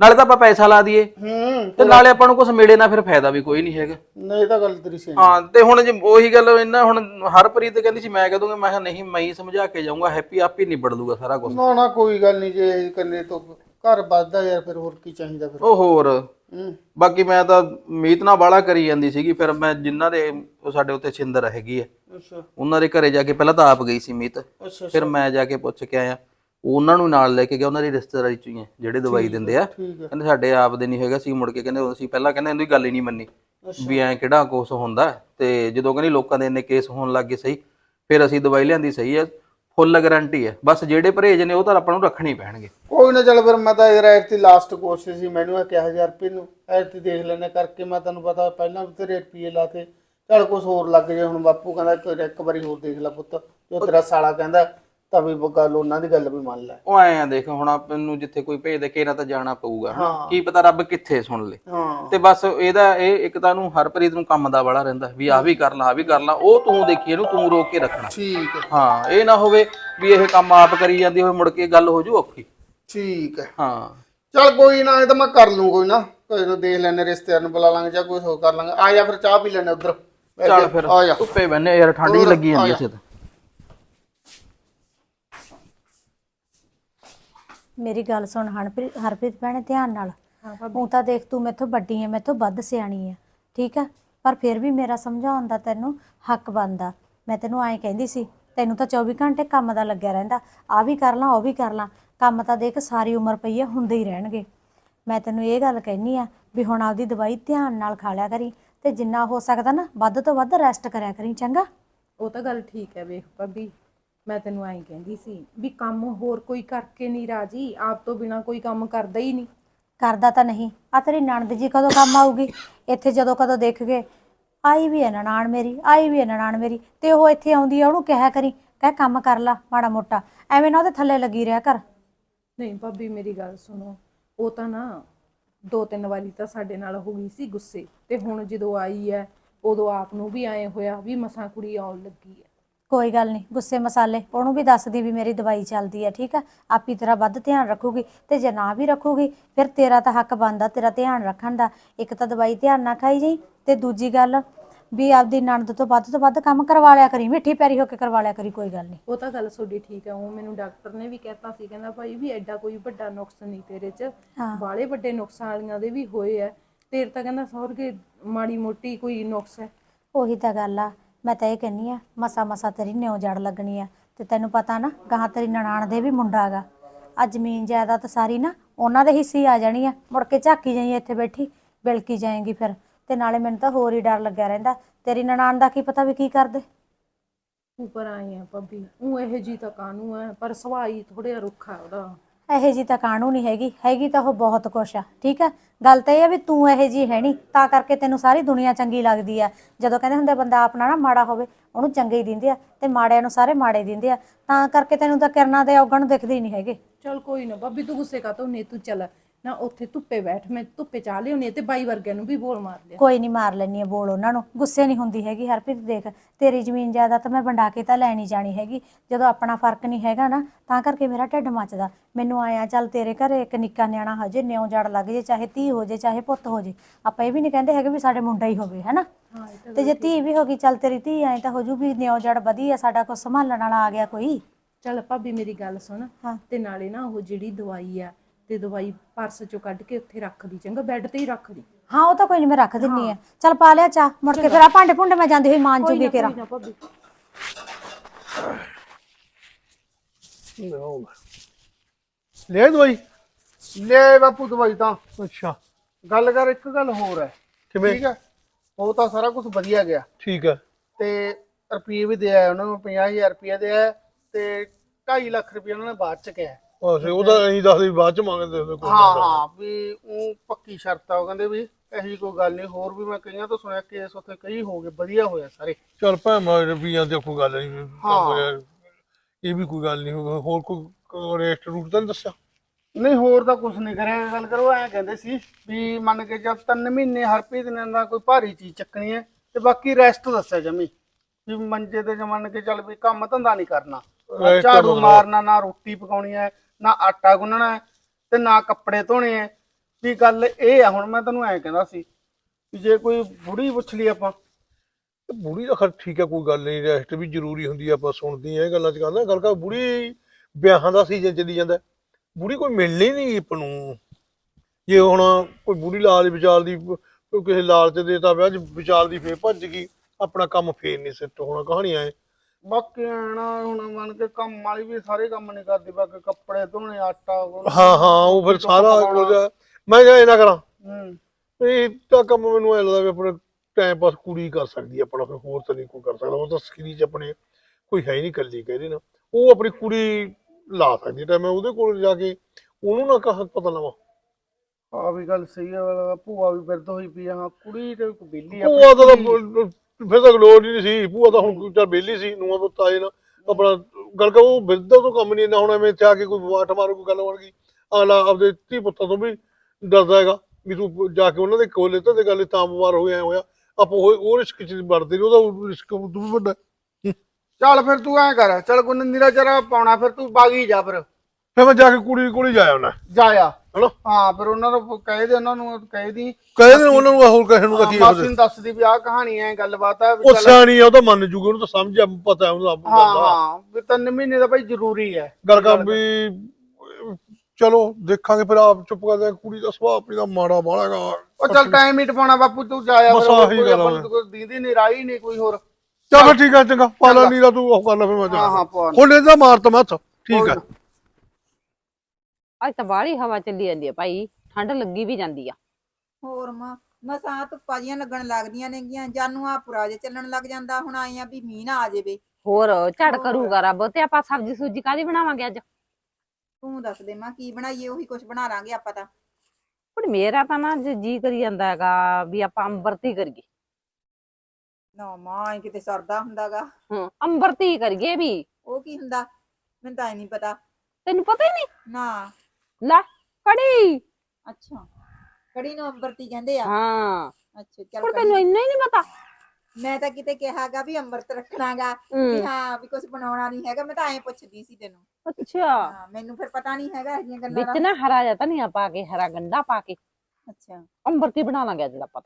ਨਾਲੇ ਤਾਂ ਆਪਾਂ ਪੈਸਾ ਲਾ ਦਈਏ। ਹੂੰ ਤੇ ਨਾਲੇ ਆਪਾਂ ਨੂੰ ਕੁਝ ਮਿਲੇ ਨਾ ਫਿਰ ਫਾਇਦਾ ਵੀ ਕੋਈ ਨਹੀਂ ਹੈਗਾ। ਨਹੀਂ ਇਹ ਤਾਂ ਗੱਲ ਤੇਰੀ ਸਹੀ। ਹਾਂ ਤੇ ਹੁਣ ਜੇ ਉਹੀ ਗੱਲ ਇਹਨਾਂ ਹੁਣ ਹਰਪ੍ਰੀਤ ਕਹਿੰਦੀ ਸੀ ਮੈਂ ਕਹਿ ਦੂੰਗਾ ਮੈਂ ਕਿਹਾ ਨਹੀਂ ਮੈਂ ਹੀ ਸਮਝਾ ਕੇ ਜਾਊਂਗਾ ਹੈਪੀ ਆਪ ਹੀ ਨਿਬੜ ਲੂਗਾ ਸਾਰਾ ਕੁਝ ਨਾ ਨਾ ਕੋਈ ਗੱਲ ਨਹੀਂ ਜੇ ਕਰਨੇ ਤੋਂ ਘਰ ਵੱਧਦਾ ਯਾਰ ਫਿਰ ਹੋਰ ਕੀ ਚਾਹੀਦਾ ਫਿਰ? ਉਹ ਹੋਰ। ਹੂੰ। ਬਾਕੀ ਮੈਂ ਤਾਂ ਮੀਤ ਨਾਲ ਬਾਲਾ ਕਰੀ ਜਾਂਦੀ ਸੀਗੀ ਫਿਰ ਮੈਂ ਜਿਨ੍ਹਾਂ ਦੇ ਉਹ ਸਾਡੇ ਉੱਤੇ ਛਿੰਦਰ ਹੈਗੀ ਹੈ ਅੱਛਾ। ਉਹਨਾਂ ਦੇ ਘਰੇ ਜਾ ਕੇ ਪਹਿਲਾਂ ਤਾਂ ਆਪ ਗਈ ਸੀ ਮੀਤ। ਅੱਛਾ। ਫਿਰ ਮੈਂ ਜਾ ਕੇ ਪੁੱਛ ਕੇ ਆਇਆ। ਉਹਨਾਂ ਨੂੰ ਨਾਲ ਲੈ ਕੇ ਗਿਆ ਉਹਨਾਂ ਦੀ ਰਿਸ਼ਤੇਦਾਰੀ ਚ ਹੀ ਹੈ ਜਿਹੜੇ ਦਵਾਈ ਦਿੰਦੇ ਆ। ਠੀਕ ਹੈ। ਕਹਿੰਦੇ ਸਾਡੇ ਆਪ ਦੇ ਨਹੀਂ ਹੈਗਾ ਸੀ ਮੁੜ ਕੇ ਕਹਿੰਦੇ ਅਸੀਂ ਪਹਿਲਾਂ ਕਹਿੰਦੇ ਇਹਦੀ ਗੱਲ ਹੀ ਨਹੀਂ ਮੰਨੀ। ਵੀ ਐਂ ਕਿਹੜਾ ਕੋਸ ਹੁੰਦਾ ਹੈ। ਤੇ ਜਦੋਂ ਕਹਿੰਦੀ ਲੋਕਾਂ ਦੇ ਇੰਨੇ ਕੇਸ ਹੋਣ ਲੱਗ ਗਏ ਸਹੀ ਫਿਰ ਅਸੀਂ ਦਵਾਈ ਲਿਆਂਦੀ ਸਹੀ ਹੈ ਫੁੱਲ ਗਾਰੰਟੀ ਹੈ। ਬਸ ਜਿਹੜੇ ਪਰਹੇਜ ਨੇ ਉਹ ਤਾਂ ਆਪਾਂ ਨੂੰ ਰੱਖਣੇ ਹੀ ਪੈਣਗੇ। ਕੋਈ ਨਾ ਚੱਲ ਫਿਰ ਮੈਂ ਤਾਂ ਯਾਰ ਐਤੀ ਲਾਸਟ ਕੋਸ਼ਿਸ਼ ਸੀ ਮੈਨੂੰ ਇਹ ਕਿਹਾ ਹਜ਼ਾਰ ਰੁਪਏ ਨੂੰ ਐਤੀ ਦੇਖ ਲੈਣੇ ਕਰਕੇ ਮੈਂ ਤੁਹਾਨੂੰ ਪਤਾ ਪਹਿਲਾਂ ਵੀ ਤੇਰੇ ਰੁਪਏ ਲਾਤੇ ਚੱਲ ਕੁਝ ਹੋਰ ਲੱਗ ਜੇ ਹੁਣ ਬਾਪੂ ਕਹਿੰਦਾ ਕਿ ਇੱਕ ਵਾਰੀ ਹੋਰ ਦੇਖ ਲੈ ਪੁੱਤ ਜੋ ਤੇਰਾ ਸਾਲਾ ਕਹਿੰਦਾ ਤਾਂ ਵੀ ਗੱਲ ਉਹਨਾਂ ਦੀ ਗੱਲ ਵੀ ਮੰਨ ਲੈ। ਉਹ ਐਂ ਆ ਦੇਖ ਹੁਣ ਆਪਾਂ ਨੂੰ ਜਿੱਥੇ ਕੋਈ ਭੇਜਦਾ ਕਿਹੜਾ ਤਾਂ ਜਾਣਾ ਪਊਗਾ ਹਨਾ। ਹਾਂ। ਕੀ ਪਤਾ ਰੱਬ ਕਿੱਥੇ ਸੁਣ ਲੇ। ਹਾਂ। ਤੇ ਬਸ ਇਹਦਾ ਇਹ ਇੱਕ ਤਾਂ ਨੂੰ ਹਰਪ੍ਰੀਤ ਨੂੰ ਕੰਮ ਦਾ ਬੜਾ ਰਹਿੰਦਾ ਵੀ ਆ ਵੀ ਕਰ ਲਾ ਆ ਵੀ ਕਰ ਲਾ ਉਹ ਤੂੰ ਦੇਖੀ ਇਹਨੂੰ ਤੂੰ ਰੋਕ ਕੇ ਰੱਖਣਾ। ਠੀਕ ਹੈ। ਹਾਂ ਇਹ ਨਾ ਹੋਵੇ ਵੀ ਇਹ ਕੰਮ ਆਪ ਕਰੀ ਜਾਂਦੀ ਹੋਵੇ ਮੁੜ ਕੇ ਗੱਲ ਹੋ ਜੂ ਔਖੀ। ਠੀਕ ਹੈ। ਹਾਂ। ਚੱਲ ਕੋਈ ਨਾ ਇਹ ਤਾਂ ਮੈਂ ਕਰ ਲੂੰ ਕੋਈ ਨਾ। ਕੋਈ ਨਾ ਦੇਖ ਲੈਣੇ ਰਿਸ਼ਤੇਦਾਰ ਨੂੰ ਬੁਲਾ ਲਾਂਗੇ ਜਾਂ ਕੁਝ ਹੋਰ ਕਰ ਲਾਂਗੇ। ਆ ਜਾ ਫਿਰ ਚਾਹ ਪੀ ਲੈਣੇ ਉਧਰ। ਚੱਲ ਫਿਰ ਆ ਜਾ। ਧੁੱਪੇ ਬੰਨੇ ਯਾਰ ਠੰਡ ਲੱਗੀ ਜਾਂਦੀ ਇਸੇ ਤੇ। ਮੇਰੀ ਗੱਲ ਸੁਣ ਹਰਪ੍ਰੀਤ ਹਰਪ੍ਰੀਤ ਭੈਣੇ ਧਿਆਨ ਨਾਲ। ਹਾਂ ਭਾਬੀ। ਉਹ ਤਾਂ ਦੇਖ ਤੂੰ ਮੈਥੋਂ ਵੱਡੀ ਹੈ ਮੈਥੋਂ ਵੱਧ ਸਿਆਣੀ ਹੈ ਠੀਕ ਹੈ ਪਰ ਫਿਰ ਵੀ ਮੇਰਾ ਸਮਝਾਉਣ ਦਾ ਤੈਨੂੰ ਹੱਕ ਬਣਦਾ। ਮੈਂ ਤੈਨੂੰ ਐਂ ਕਹਿੰਦੀ ਸੀ ਤੈਨੂੰ ਤਾਂ 24 ਘੰਟੇ ਕੰਮ ਦਾ ਲੱਗਿਆ ਰਹਿੰਦਾ। ਆ ਵੀ ਕਰ ਲਾਂ ਉਹ ਵੀ ਕਰ ਲਾਂ। ਕੰਮ ਤਾਂ ਦੇਖ ਸਾਰੀ ਉਮਰ ਪਈ ਹੈ ਹੁੰਦੇ ਹੀ ਰਹਿਣਗੇ। ਮੈਂ ਤੈਨੂੰ ਇਹ ਗੱਲ ਕਹਿਨੀ ਆ ਵੀ ਹੁਣ ਆਪਦੀ ਦਵਾਈ ਧਿਆਨ ਨਾਲ ਖਾ ਲਿਆ ਕਰੀ ਤੇ ਜਿੰਨਾ ਹੋ ਸਕਦਾ ਨਾ ਵੱਧ ਤੋਂ ਵੱਧ ਰੈਸਟ ਕਰਿਆ ਕਰੀ ਚੰਗਾ? ਉਹ ਤਾਂ ਗੱਲ ਠੀਕ ਹੈ ਵੇਖ ਭਾਬੀ। ਮੈਂ ਤੈਨੂੰ ਐਂ ਕਹਿੰਦੀ ਸੀ ਵੀ ਕੰਮ ਹੋਰ ਕੋਈ ਕਰਕੇ ਨਹੀਂ ਰਾਜੀ ਆਪ ਤੋਂ ਬਿਨਾ ਕੋਈ ਕੰਮ ਕਰਦਾ ਹੀ ਨਹੀਂ। ਕਰਦਾ ਤਾਂ ਨਹੀਂ। ਆ ਤੇਰੀ ਨਣਦ ਜੀ ਕਦੋਂ ਕੰਮ ਆਊਗੀ? ਇੱਥੇ ਜਦੋਂ ਕਦੋਂ ਦੇਖ ਗਏ? ਆਈ ਵੀ ਹੈ ਨਨਾਣ ਮੇਰੀ ਆਈ ਵੀ ਹੈ ਨਨਾਣ ਮੇਰੀ। ਤੇ ਉਹ ਇੱਥੇ ਆਉਂਦੀ ਆ ਉਹਨੂੰ ਕਿਹਾ ਕਰੀ ਕਹਿ ਕੰਮ ਕਰ ਲਾ ਮਾੜਾ ਮੋਟਾ। ਐਵੇਂ ਨਾ ਉਹਦੇ ਥੱਲੇ ਲੱਗੀ ਰਿਹਾ ਕਰ। ਨਹੀਂ ਭਾਬੀ ਮੇਰੀ ਗੱਲ ਸੁਣੋ। ਉਹ ਤਾਂ ਨਾ ਦੋ ਤਿੰਨ ਵਾਰੀ ਤਾਂ ਸਾਡੇ ਨਾਲ ਹੋ ਗਈ ਸੀ ਗੁੱਸੇ। ਤੇ ਹੁਣ ਜਦੋਂ ਆਈ ਹੈ ਉਦੋਂ ਆਪ ਨੂੰ ਵੀ ਆਏ ਹੋਇਆ ਵੀ ਮਸਾਂ ਕੁੜੀ ਆਉਣ ਲੱਗੀ ਕੋਈ ਗੱਲ ਨਹੀਂ ਗੁੱਸੇ ਮਸਾਲੇ ਉਹਨੂੰ ਵੀ ਦੱਸਦੀ ਵੀ ਮੇਰੀ ਦਵਾਈ ਚੱਲਦੀ ਹੈ ਠੀਕ ਆ? ਆਪੀ ਤੇਰਾ ਵੱਧ ਧਿਆਨ ਰੱਖੂਗੀ ਤੇ ਜੇ ਨਾ ਵੀ ਰੱਖੂਗੀ ਫਿਰ ਤੇਰਾ ਤਾਂ ਹੱਕ ਬਣਦਾ ਤੇਰਾ ਧਿਆਨ ਰੱਖਣ ਦਾ। ਇੱਕ ਤਾਂ ਦਵਾਈ ਧਿਆਨ ਨਾਲ ਖਾਈ ਜਾਈ ਤੇ ਦੂਜੀ ਗੱਲ ਵੀ ਆਪਦੀ ਨਣਦ ਤੋਂ ਵੱਧ ਤੋਂ ਵੱਧ ਕੰਮ ਕਰਵਾ ਲਿਆ ਕਰੀ ਮਿੱਠੀ ਪੈਰੀ ਹੋ ਕੇ ਕਰਵਾ ਲਿਆ ਕਰੀ ਕੋਈ ਗੱਲ ਨਹੀਂ। ਉਹ ਤਾਂ ਗੱਲ ਤੁਹਾਡੀ ਠੀਕ ਹੈ ਉਹ ਮੈਨੂੰ ਡਾਕਟਰ ਨੇ ਵੀ ਕਹਿਤਾ ਸੀ ਕਹਿੰਦਾ ਭਾਈ ਵੀ ਐਡਾ ਕੋਈ ਵੱਡਾ ਨੁਕਸ ਨਹੀਂ ਤੇਰੇ 'ਚ ਹਾਂ। ਬਾਲੇ ਵੱਡੇ ਨੁਕਸਾਂ ਵਾਲੀਆਂ ਦੇ ਵੀ ਹੋਏ ਆ ਤੇਰੇ ਤਾਂ ਕਹਿੰਦਾ ਸੌਰਗੇ ਮਾੜੀ ਮੋਟੀ ਕੋਈ ਨੁਕਸ ਹੈ। ਉਹੀ ਤਾਂ ਗੱਲ ਆ ਮੈਂ ਤਾਂ ਇਹ ਕਹਿੰਨੀ ਆ, ਮਸਾ ਮਸਾ ਤੇਰੀ ਨਿਉ ਜੜ ਲੱਗਣੀ ਆ। ਤੇ ਤੈਨੂੰ ਪਤਾ ਨਾ ਗਾਂ ਤੇਰੀ ਨਨਾਣ ਦੇ ਵੀ ਮੁੰਡਾ ਹੈਗਾ ਆ ਜ਼ਮੀਨ ਜਾਇਦਾਦ ਸਾਰੀ ਨਾ, ਉਹਨਾਂ ਦੇ ਹਿੱਸੇ ਆ ਜਾਣੀ ਆ। ਮੁੜ ਕੇ ਝਾਕੀ ਜਾਈ ਇੱਥੇ ਬੈਠੀ, ਬਿਲਕੀ ਜਾਏਗੀ ਫਿਰ। ਤੇ ਨਾਲੇ ਮੈਨੂੰ ਤਾਂ ਹੋਰ ਹੀ ਡਰ ਲੱਗਿਆ ਰਹਿੰਦਾ। ਤੇਰੀ ਨਨਾਣ ਦਾ ਕੀ ਪਤਾ ਵੀ ਕੀ ਕਰਦੇ? ਉੱਪਰ ਆਏ ਆ ਭਾਬੀ, ਉਹ ਇਹੋ ਜੀ ਤਾਂ ਕਾਨੂੰ ਹੈ ਪਰ ਸਵਾਈ ਥੋੜ੍ਹਾ ਰੁੱਖਾ ਉਹਦਾ। ਇਹੋ ਜੀ ਤਾਂ ਕਾਣੂ ਨਹੀਂ ਹੈਗੀ ਹੈਗੀ ਤਾਂ ਉਹ ਬਹੁਤ ਕੁਛ ਆ, ਠੀਕ ਆ? ਗੱਲ ਤਾਂ ਇਹ ਆ ਵੀ ਤੂੰ ਇਹੋ ਜੀ ਹੈ ਨਹੀਂ ਤਾਂ ਕਰਕੇ ਤੈਨੂੰ ਸਾਰੀ ਦੁਨੀਆ ਚੰਗੀ ਲੱਗਦੀ ਆ। ਜਦੋਂ ਕਹਿੰਦੇ ਹੁੰਦੇ ਬੰਦਾ ਆਪਣਾ ਨਾ ਮਾੜਾ ਹੋਵੇ, ਉਹਨੂੰ ਚੰਗੇ ਹੀ ਦਿੰਦੇ ਆ ਤੇ ਮਾੜਿਆਂ ਨੂੰ ਸਾਰੇ ਮਾੜੇ ਦਿੰਦੇ ਆ। ਤਾਂ ਕਰਕੇ ਤੈਨੂੰ ਤਾਂ ਕਿਰਨਾਂ ਦੇ ਔਗਣ ਦਿਖਦੇ ਹੀ ਨਹੀਂ ਹੈਗੇ। ਚਲ ਕੋਈ ਨਾ, ਭਾਬੀ ਤੂੰ ਗੁੱਸੇ ਕਾਤੋਂ ਨੇ ਤੂੰ ਚੱਲ। ਨਾ ਉੱਥੇ ਧੁੱਪੇ ਬੈਠ ਮੈਂ ਧੁੱਪੇ ਚਾਹ ਲਿਆਉਣੀ ਤੇ ਬਾਈ ਵਰਗਿਆਂ ਨੂੰ ਵੀ ਬੋਲ ਮਾਰ ਲਿਆ। ਕੋਈ ਨਹੀਂ ਮਾਰ ਲੈਣੀ ਆ ਬੋਲ ਉਹਨਾਂ ਨੂੰ ਗੁੱਸੇ ਨਹੀਂ ਹੁੰਦੀ ਹੈਗੀ ਹਰਪ੍ਰੀਤ ਦੇਖ ਤੇਰੀ ਜ਼ਮੀਨ ਜਾਇਦਾਦ ਮੈਂ ਵੰਡਾ ਕੇ ਤਾਂ ਲੈਣੀ ਜਾਣੀ ਹੈਗੀ ਜਦੋਂ ਆਪਣਾ ਫ਼ਰਕ ਨਹੀਂ ਹੈਗਾ ਨਾ ਤਾਂ ਕਰਕੇ ਮੇਰਾ ਢਿੱਡ ਮੱਚਦਾ ਮੈਨੂੰ ਆਇਆ ਚੱਲ ਤੇਰੇ ਘਰੇ ਇੱਕ ਨਿੱਕਾ ਨਿਆਣਾ ਹਜੇ ਨਿਉ ਜੜ ਲੱਗ ਜੇ ਚਾਹੇ ਧੀ ਹੋ ਜੇ ਚਾਹੇ ਪੁੱਤ ਹੋ ਜੇ ਆਪਾਂ ਇਹ ਵੀ ਨਹੀਂ ਕਹਿੰਦੇ ਹੈਗੇ ਵੀ ਸਾਡੇ ਮੁੰਡਾ ਹੀ ਹੋਵੇ ਹੈਨਾ? ਤਾਂ ਤੇ ਜੇ ਧੀ ਵੀ ਹੋ ਗਈ ਚੱਲ ਤੇਰੀ ਧੀ ਆਏ ਤਾਂ ਹੋ ਜੂ ਵੀ ਨਿਉ ਜੜ ਵਧੀਆ ਸਾਡਾ ਕੁਝ ਸੰਭਾਲਣ ਵਾਲਾ ਆ ਗਿਆ ਕੋਈ। ਚੱਲ ਭਾਬੀ ਮੇਰੀ ਗੱਲ ਸੁਣ। ਤੇ ਨਾਲੇ ਨਾ ਉਹ ਜਿਹੜੀ ਦਵਾਈ ਆ ਤੇ ਦਵਾਈ ਪਰਸ ਚੋਂ ਕੱਢ ਕੇ ਉੱਥੇ ਰੱਖ ਦੀ ਚੰਗਾ ਬੈੱਡ ਤੇ ਹੀ ਰੱਖ ਦੀ ਹਾਂ ਉਹ ਤਾਂ ਕੋਈ ਨਹੀਂ ਮੈਂ ਰੱਖ ਦਿੰਨੀ ਆ। ਚੱਲ ਪਾ ਲਿਆ ਚਾਹ ਮੁੜ ਕੇ ਫਿਰ ਆ ਭਾਂਡੇ ਭੁੰਡੇ ਮੈਂ ਜਾਂਦੀ ਹੋਈ ਮਾਂਜ ਜੂਗੀ ਕੇਰਾ ਕੋਈ ਨਾ ਭਾਬੀ। ਲੈ। ਦਵਾਈ? ਲੈ ਬਾਪੂ ਦਵਾਈ ਤਾਂ। ਅੱਛਾ। ਗੱਲ ਕਰ ਇੱਕ ਗੱਲ ਹੋਰ ਹੈ। ਕਿਵੇਂ? ਠੀਕ ਹੈ? ਉਹ ਤਾਂ ਸਾਰਾ ਕੁਝ ਵਧੀਆ ਗਿਆ। ਠੀਕ ਹੈ। ਤੇ ਰੁਪਏ ਵੀ ਦੇ ਆਇਆ ਉਹਨਾਂ ਨੂੰ 50000 ਰੁਪਏ ਦੇ ਆਇਆ ਤੇ 2.5 ਲੱਖ ਰੁਪਏ ਉਹਨਾਂ ਨੇ ਬਾਅਦ ਚ ਕਿਹਾ। ਬਸ ਉਹਦਾ ਅਸੀਂ ਦੱਸਦੇ ਵੀ ਬਾਅਦ ਚ ਮੰਗਦੇ ਹੁੰਦੇ ਕੋਈ ਹਾਂ ਹਾਂ ਵੀ ਉਹ ਪੱਕੀ ਸ਼ਰਤ ਆ ਉਹ ਕਹਿੰਦੇ ਵੀ ਇਹੀ ਕੋਈ ਗੱਲ ਨਹੀਂ ਹੋਰ ਵੀ ਮੈਂ ਕਈਆਂ ਤੋਂ ਸੁਣਿਆ ਕੇਸ ਉੱਥੇ ਕਈ ਹੋ ਗਏ ਵਧੀਆ ਹੋਇਆ ਸਾਰੇ ਚਲ ਭਾਵੇਂ ਰੁਪਈਆਂ ਤੇ ਕੋਈ ਗੱਲ ਨਹੀਂ ਹਾਂ। ਇਹ ਵੀ ਕੋਈ ਗੱਲ ਨਹੀਂ ਹੋਰ ਕੋਈ ਰੇਸਟ ਰੂਟ ਤਾਂ ਨੀ ਦੱਸਿਆ ਨਹੀਂ ਹੋਰ ਤਾਂ ਕੁਝ ਨਹੀਂ ਕਰਿਆ ਗੱਲ ਕਰੋ ਐਂ ਕਹਿੰਦੇ ਸੀ ਵੀ ਮੰਨ ਕੇ ਜਦ ਤਿੰਨ ਮਹੀਨੇ ਹਰਪ੍ਰੀਤ ਨੇ ਨਾ ਕੋਈ ਭਾਰੀ ਚੀਜ਼ ਚੱਕਣੀ ਹੈ ਤੇ ਬਾਕੀ ਰੈਸਟ ਦੱਸਿਆ ਜਮੀ ਵੀ ਮੰਜੇ ਤੇ ਜੇ ਮੰਨ ਕੇ ਚੱਲ ਵੀ ਕੰਮ ਧੰਦਾ ਨਹੀਂ ਕਰਨਾ ਝਾੜੂ। ਮਾਰਨਾ ਨਾ ਰੋਟੀ ਪਕਾਉਣੀ ਹੈ ਨਾ ਆਟਾ ਗੁੰਨਣਾ ਤੇ ਨਾ ਕੱਪੜੇ ਧੋਣੇ ਹੈ। ਵੀ ਗੱਲ ਇਹ ਆ, ਹੁਣ ਮੈਂ ਤੈਨੂੰ ਐਂ ਕਹਿੰਦਾ ਸੀ ਵੀ ਜੇ ਕੋਈ ਬੁੜੀ ਪੁੱਛ ਲਈ ਆਪਾਂ। ਤੇ ਬੁੜੀ ਦਾ ਖਰ ਠੀਕ ਹੈ, ਕੋਈ ਗੱਲ ਨਹੀਂ ਰੈਸਟ ਵੀ ਜ਼ਰੂਰੀ ਹੁੰਦੀ ਆ, ਆਪਾਂ ਸੁਣਦੇ ਆ ਇਹ ਗੱਲਾਂ ਚ ਕਹਿੰਦਾ, ਗੱਲ ਕਰ ਬੁੜੀ ਵਿਆਹਾਂ ਦਾ ਸੀਜ਼ਨ ਚੱਲੀ ਜਾਂਦਾ। ਬੁੜੀ ਕੋਈ ਮਿਲਣੀ ਨਹੀਂ ਆਪਾਂ ਨੂੰ। ਜੇ ਹੁਣ ਕੋਈ ਬੁੜੀ ਲਾਲ ਵਿਚਾਰ ਦੀ ਕਿਸੇ ਲਾਲਚ ਦੇਤਾ ਵਿਆਹ ਚ ਵਿਚਾਰ ਦੀ ਫੇਰ ਭੱਜ ਗਈ, ਆਪਣਾ ਕੰਮ ਫੇਰ ਨਹੀਂ ਸਿੱਟ ਹੋਣਾ, ਕਹਾਣੀਆਂ ਐ। ਬਾਕੀ ਆਣਾ ਹੁਣ ਮੰਨ ਕੇ ਕੰਮ ਵਾਲੀ ਵੀ ਸਾਰੇ ਕੰਮ ਨਹੀਂ ਕਰਦੀ ਬਾਕੀ ਕੱਪੜੇ ਧੋਣੇ ਆਟਾ ਹਾਂ ਹਾਂ ਉਹ ਫਿਰ ਸਾਰਾ ਮੈਂ ਕਿਹਾ ਇਹ ਨਾ ਕਰਾਂ। ਹੂੰ। ਇਹ ਤਾਂ ਕੰਮ ਮੈਨੂੰ ਐ ਲੱਗਦਾ ਵੀ ਆਪਣਾ ਟਾਈਮ ਪਾਸ ਕੁੜੀ ਕਰ ਸਕਦੀ ਹੈ ਆਪਣਾ ਫਿਰ ਹੋਰ ਤਾਂ ਨਹੀਂ ਕੋਈ ਕਰ ਸਕਦਾ। ਉਹ ਤਾਂ ਸਕਰੀ ਚ ਆਪਣੇ ਕੋਈ ਹੈ ਹੀ ਨਹੀਂ ਕੱਲੀ ਕਹਿੰਦੇ ਨਾ। ਉਹ ਆਪਣੀ ਕੁੜੀ ਲਾ ਸਕਦੀ ਹੈ ਮੈਂ ਉਹਦੇ ਕੋਲ ਜਾ ਕੇ ਉਹਨੂੰ ਨਾ ਕਹਾਂ ਪਤਾ ਲਵਾਂ। ਆ ਵੀ ਗੱਲ ਸਹੀ ਹੈ ਭੂਆ ਵੀ ਬਿਰਧ ਹੋਈ ਪਈ ਆ ਹਾਂ ਕੁੜੀ ਤੇ ਇੱਕ ਬਿੱਲੀ ਆ ਦਾ ਤਾਂ ਫਿਰ ਤਾਂ ਲੋੜ ਨਹੀਂ ਸੀ ਭੂਆ ਤਾਂ ਹੁਣ ਚੱਲ ਬੇਲੀ ਸੀ ਨੂੰਹਾਂ ਪੁੱਤ ਆਏ ਨਾ ਆਪਣਾ ਗੱਲ ਕਰ ਉਹ ਬਿਰਦਾ ਤੋਂ ਕੰਮ ਨਹੀਂ ਨਾ ਹੁਣ ਐਵੇਂ ਇੱਥੇ ਆ ਕੇ ਕੋਈ ਵਾਟ ਮਾਰੋ ਕੋਈ ਗੱਲ ਬਣ ਗਈ। ਅਗਲਾ ਆਪਦੇ ਧੀ ਪੁੱਤਾਂ ਤੋਂ ਵੀ ਡਰਦਾ ਹੈਗਾ ਵੀ ਤੂੰ ਜਾ ਕੇ ਉਹਨਾਂ ਦੇ ਕੋਲੇ ਤਾਂ ਤੇ ਗੱਲ ਤਾਂ ਬਿਮਾਰ ਹੋ ਗਿਆ ਹੋਇਆ। ਆਪਾਂ ਉਹ ਰਿਸਕ ਚ ਵੜਦੇ ਨਹੀਂ ਉਹਦਾ ਰਿਸਕ ਵੀ ਵੱਡਾ। ਚੱਲ ਫਿਰ ਤੂੰ ਐਂ ਕਰ ਚੱਲ ਕੋਈ ਨੀਰਾ ਚਰਾ ਪਾਉਣਾ ਫਿਰ ਤੂੰ ਬਾਗੀ ਜਾ ਫਿਰ। ਫਿਰ ਮੈਂ ਜਾ ਕੇ ਕੁੜੀ ਕੋਲ ਹੀ ਜਾਇਆ ਉਹਨਾਂ ਜਾਇਆ ਹਨਾ ਹਾਂ ਫਿਰ ਉਹਨਾਂ ਨੂੰ ਕਹਿ ਦੇ ਉਹਨਾਂ ਨੂੰ ਕਹਿ ਦੀ ਕਹੇ ਨੇ ਉਹਨਾਂ ਨੂੰ ਹੋਰ ਕਿਸੇ ਨੂੰ ਤਾਂ ਕੀ ਮਾਸੀ ਨੂੰ ਦੱਸਦੀ ਵੀ ਆਹ ਕਹਾਣੀ ਐ ਗੱਲਬਾਤ ਵੀ ਉਹ ਚੱਲ- ਸਿਆਣੀ ਆ ਉਹ ਤਾਂ ਮੰਨ ਜੂਗੀ ਉਹਨੂੰ ਤਾਂ ਸਮਝ ਆ ਪਤਾ ਉਹਨੂੰ ਆਪ ਹਾਂ ਹਾਂ ਵੀ ਤਿੰਨ ਮਹੀਨੇ ਦਾ ਭਾਈ ਜ਼ਰੂਰੀ ਹੈ ਗੱਲ ਕਰ ਵੀ ਚਲੋ ਦੇਖਾਂਗੇ ਫਿਰ ਆਪ ਚੁੱਪ ਕਰਦੇ ਆ, ਕੁੜੀ ਦਾ ਸੁਭਾਅ ਆਪਣੀ ਦਾ ਮਾੜਾ ਬਾਲਾਗਾ ਉਹ ਚੱਲ ਟਾਈਮ ਹੀ ਟਪਾਉਣਾ ਬਾਪੂ ਤੂੰ ਜਾਇਆ ਬਸ ਆਹੀ ਗੱਲ ਆ। ਦੀਦੀ ਨਹੀਂ ਰਾਈ ਨਹੀਂ ਕੋਈ ਹੋਰ। ਚਲੋ ਠੀਕ ਹੈ ਚੰਗਾ। ਪਾਲਾ ਨੀਰਾ ਤੂੰ ਉਹ ਕਰ ਲੈ ਫਿਰ ਮੈਂ ਹਾਂ ਹਾਂ ਜਾ ਪਵਾ ਹੁਣ ਇਹਦਾ ਮਾਰ ਤਾ ਮੈਂ ਹੱਥ। ਠੀਕ ਹੈ ਅੱਜ ਤਾਂ ਬਾਹਲੀ ਹਵਾ ਚੱਲੀ ਜਾਂਦੀ ਆ ਭਾਈ ਠੰਡ ਲੱਗੀ ਵੀ ਜਾਂਦੀ ਆ। ਹੋਰ ਮਾਂ ਮਸਾਂ ਧੁੱਪਾਂ ਜੀਆਂ ਲੱਗਣ ਲੱਗਦੀਆਂ ਨੇਗੀਆਂ ਜਾਨੂੰ ਆ ਪੁਰਾਜੇ ਚੱਲਣ ਲੱਗ ਜਾਂਦਾ ਹੁਣ ਆਏ ਆ ਵੀ ਮੀਂਹ ਨਾ ਆ ਜਾਵੇ। ਹੋਰ ਝੜ। ਕਰੂਗਾ ਰੱਬ ਤੇ ਆਪਾਂ ਸਬਜ਼ੀ ਸੂਜੀ ਕਾਦੀ ਬਣਾਵਾਂਗੇ ਅੱਜ? ਤੂੰ ਦੱਸ ਦੇ ਮਾਂ ਕੀ ਬਣਾਈਏ ਉਹੀ ਕੁਝ ਬਣਾ ਲਾਂਗੇ ਆਪਾਂ ਤਾਂ। ਪਰ ਮੇਰਾ ਤਾਂ ਨਾ ਜੀ ਜੀ ਕਰੀ ਜਾਂਦਾ ਹੈਗਾ ਵੀ ਆਪਾਂ ਅੰਬਰਤੀ ਕਰੀਏ। ਨਾ ਮਾਂ ਇਹ ਕਿਤੇ ਸਰਦਾ ਹੁੰਦਾਗਾ। ਹਾਂ ਅੰਬਰਤੀ ਕਰੀਏ ਵੀ। ਉਹ ਕੀ ਹੁੰਦਾ ਮੈਨੂੰ ਤਾਂ ਨਹੀਂ ਪਤਾ। ਤੈਨੂੰ ਪਤਾ ਹੀ ਨਹੀਂ? ਨਾ। ਲੈ ਕੜੀ ਅੱਛਾ ਕੜੀ ਨੂੰ ਅੰਬਰਤੀ ਕਹਿੰਦੇ ਆ। ਹਾਂ। ਅੱਛਾ ਚੱਲ ਪਰ ਤੈਨੂੰ ਇੰਨਾ ਹੀ ਨਹੀਂ ਪਤਾ? ਮੈਂ ਤਾਂ ਕਿਤੇ ਕਿਹਾਗਾ ਵੀ ਅੰਮ੍ਰਿਤ ਰੱਖਣਾਗਾ ਵੀ ਹਾਂ ਵੀ ਕੁਝ ਬਣਾਉਣਾ ਨਹੀਂ ਹੈਗਾ ਮੈਂ ਤਾਂ ਐਂ ਪੁੱਛਦੀ ਸੀ ਤੈਨੂੰ। ਅੱਛਾ। ਹਾਂ ਮੈਨੂੰ ਫਿਰ ਪਤਾ ਨਹੀਂ ਹੈਗਾ ਇਹ ਗੱਲਾਂ ਵਿੱਚ ਦਾ। ਨਾ ਹਰਾ ਜਾਂ ਧਨੀਆ ਪਾ ਕੇ ਹਰਾ ਗੰਡਾ ਪਾ ਕੇ ਅੱਛਾ। ਅੰਬਰਤੀ ਬਣਾ ਲਾਂਗੇ ਅੱਜ ਆਪਾਂ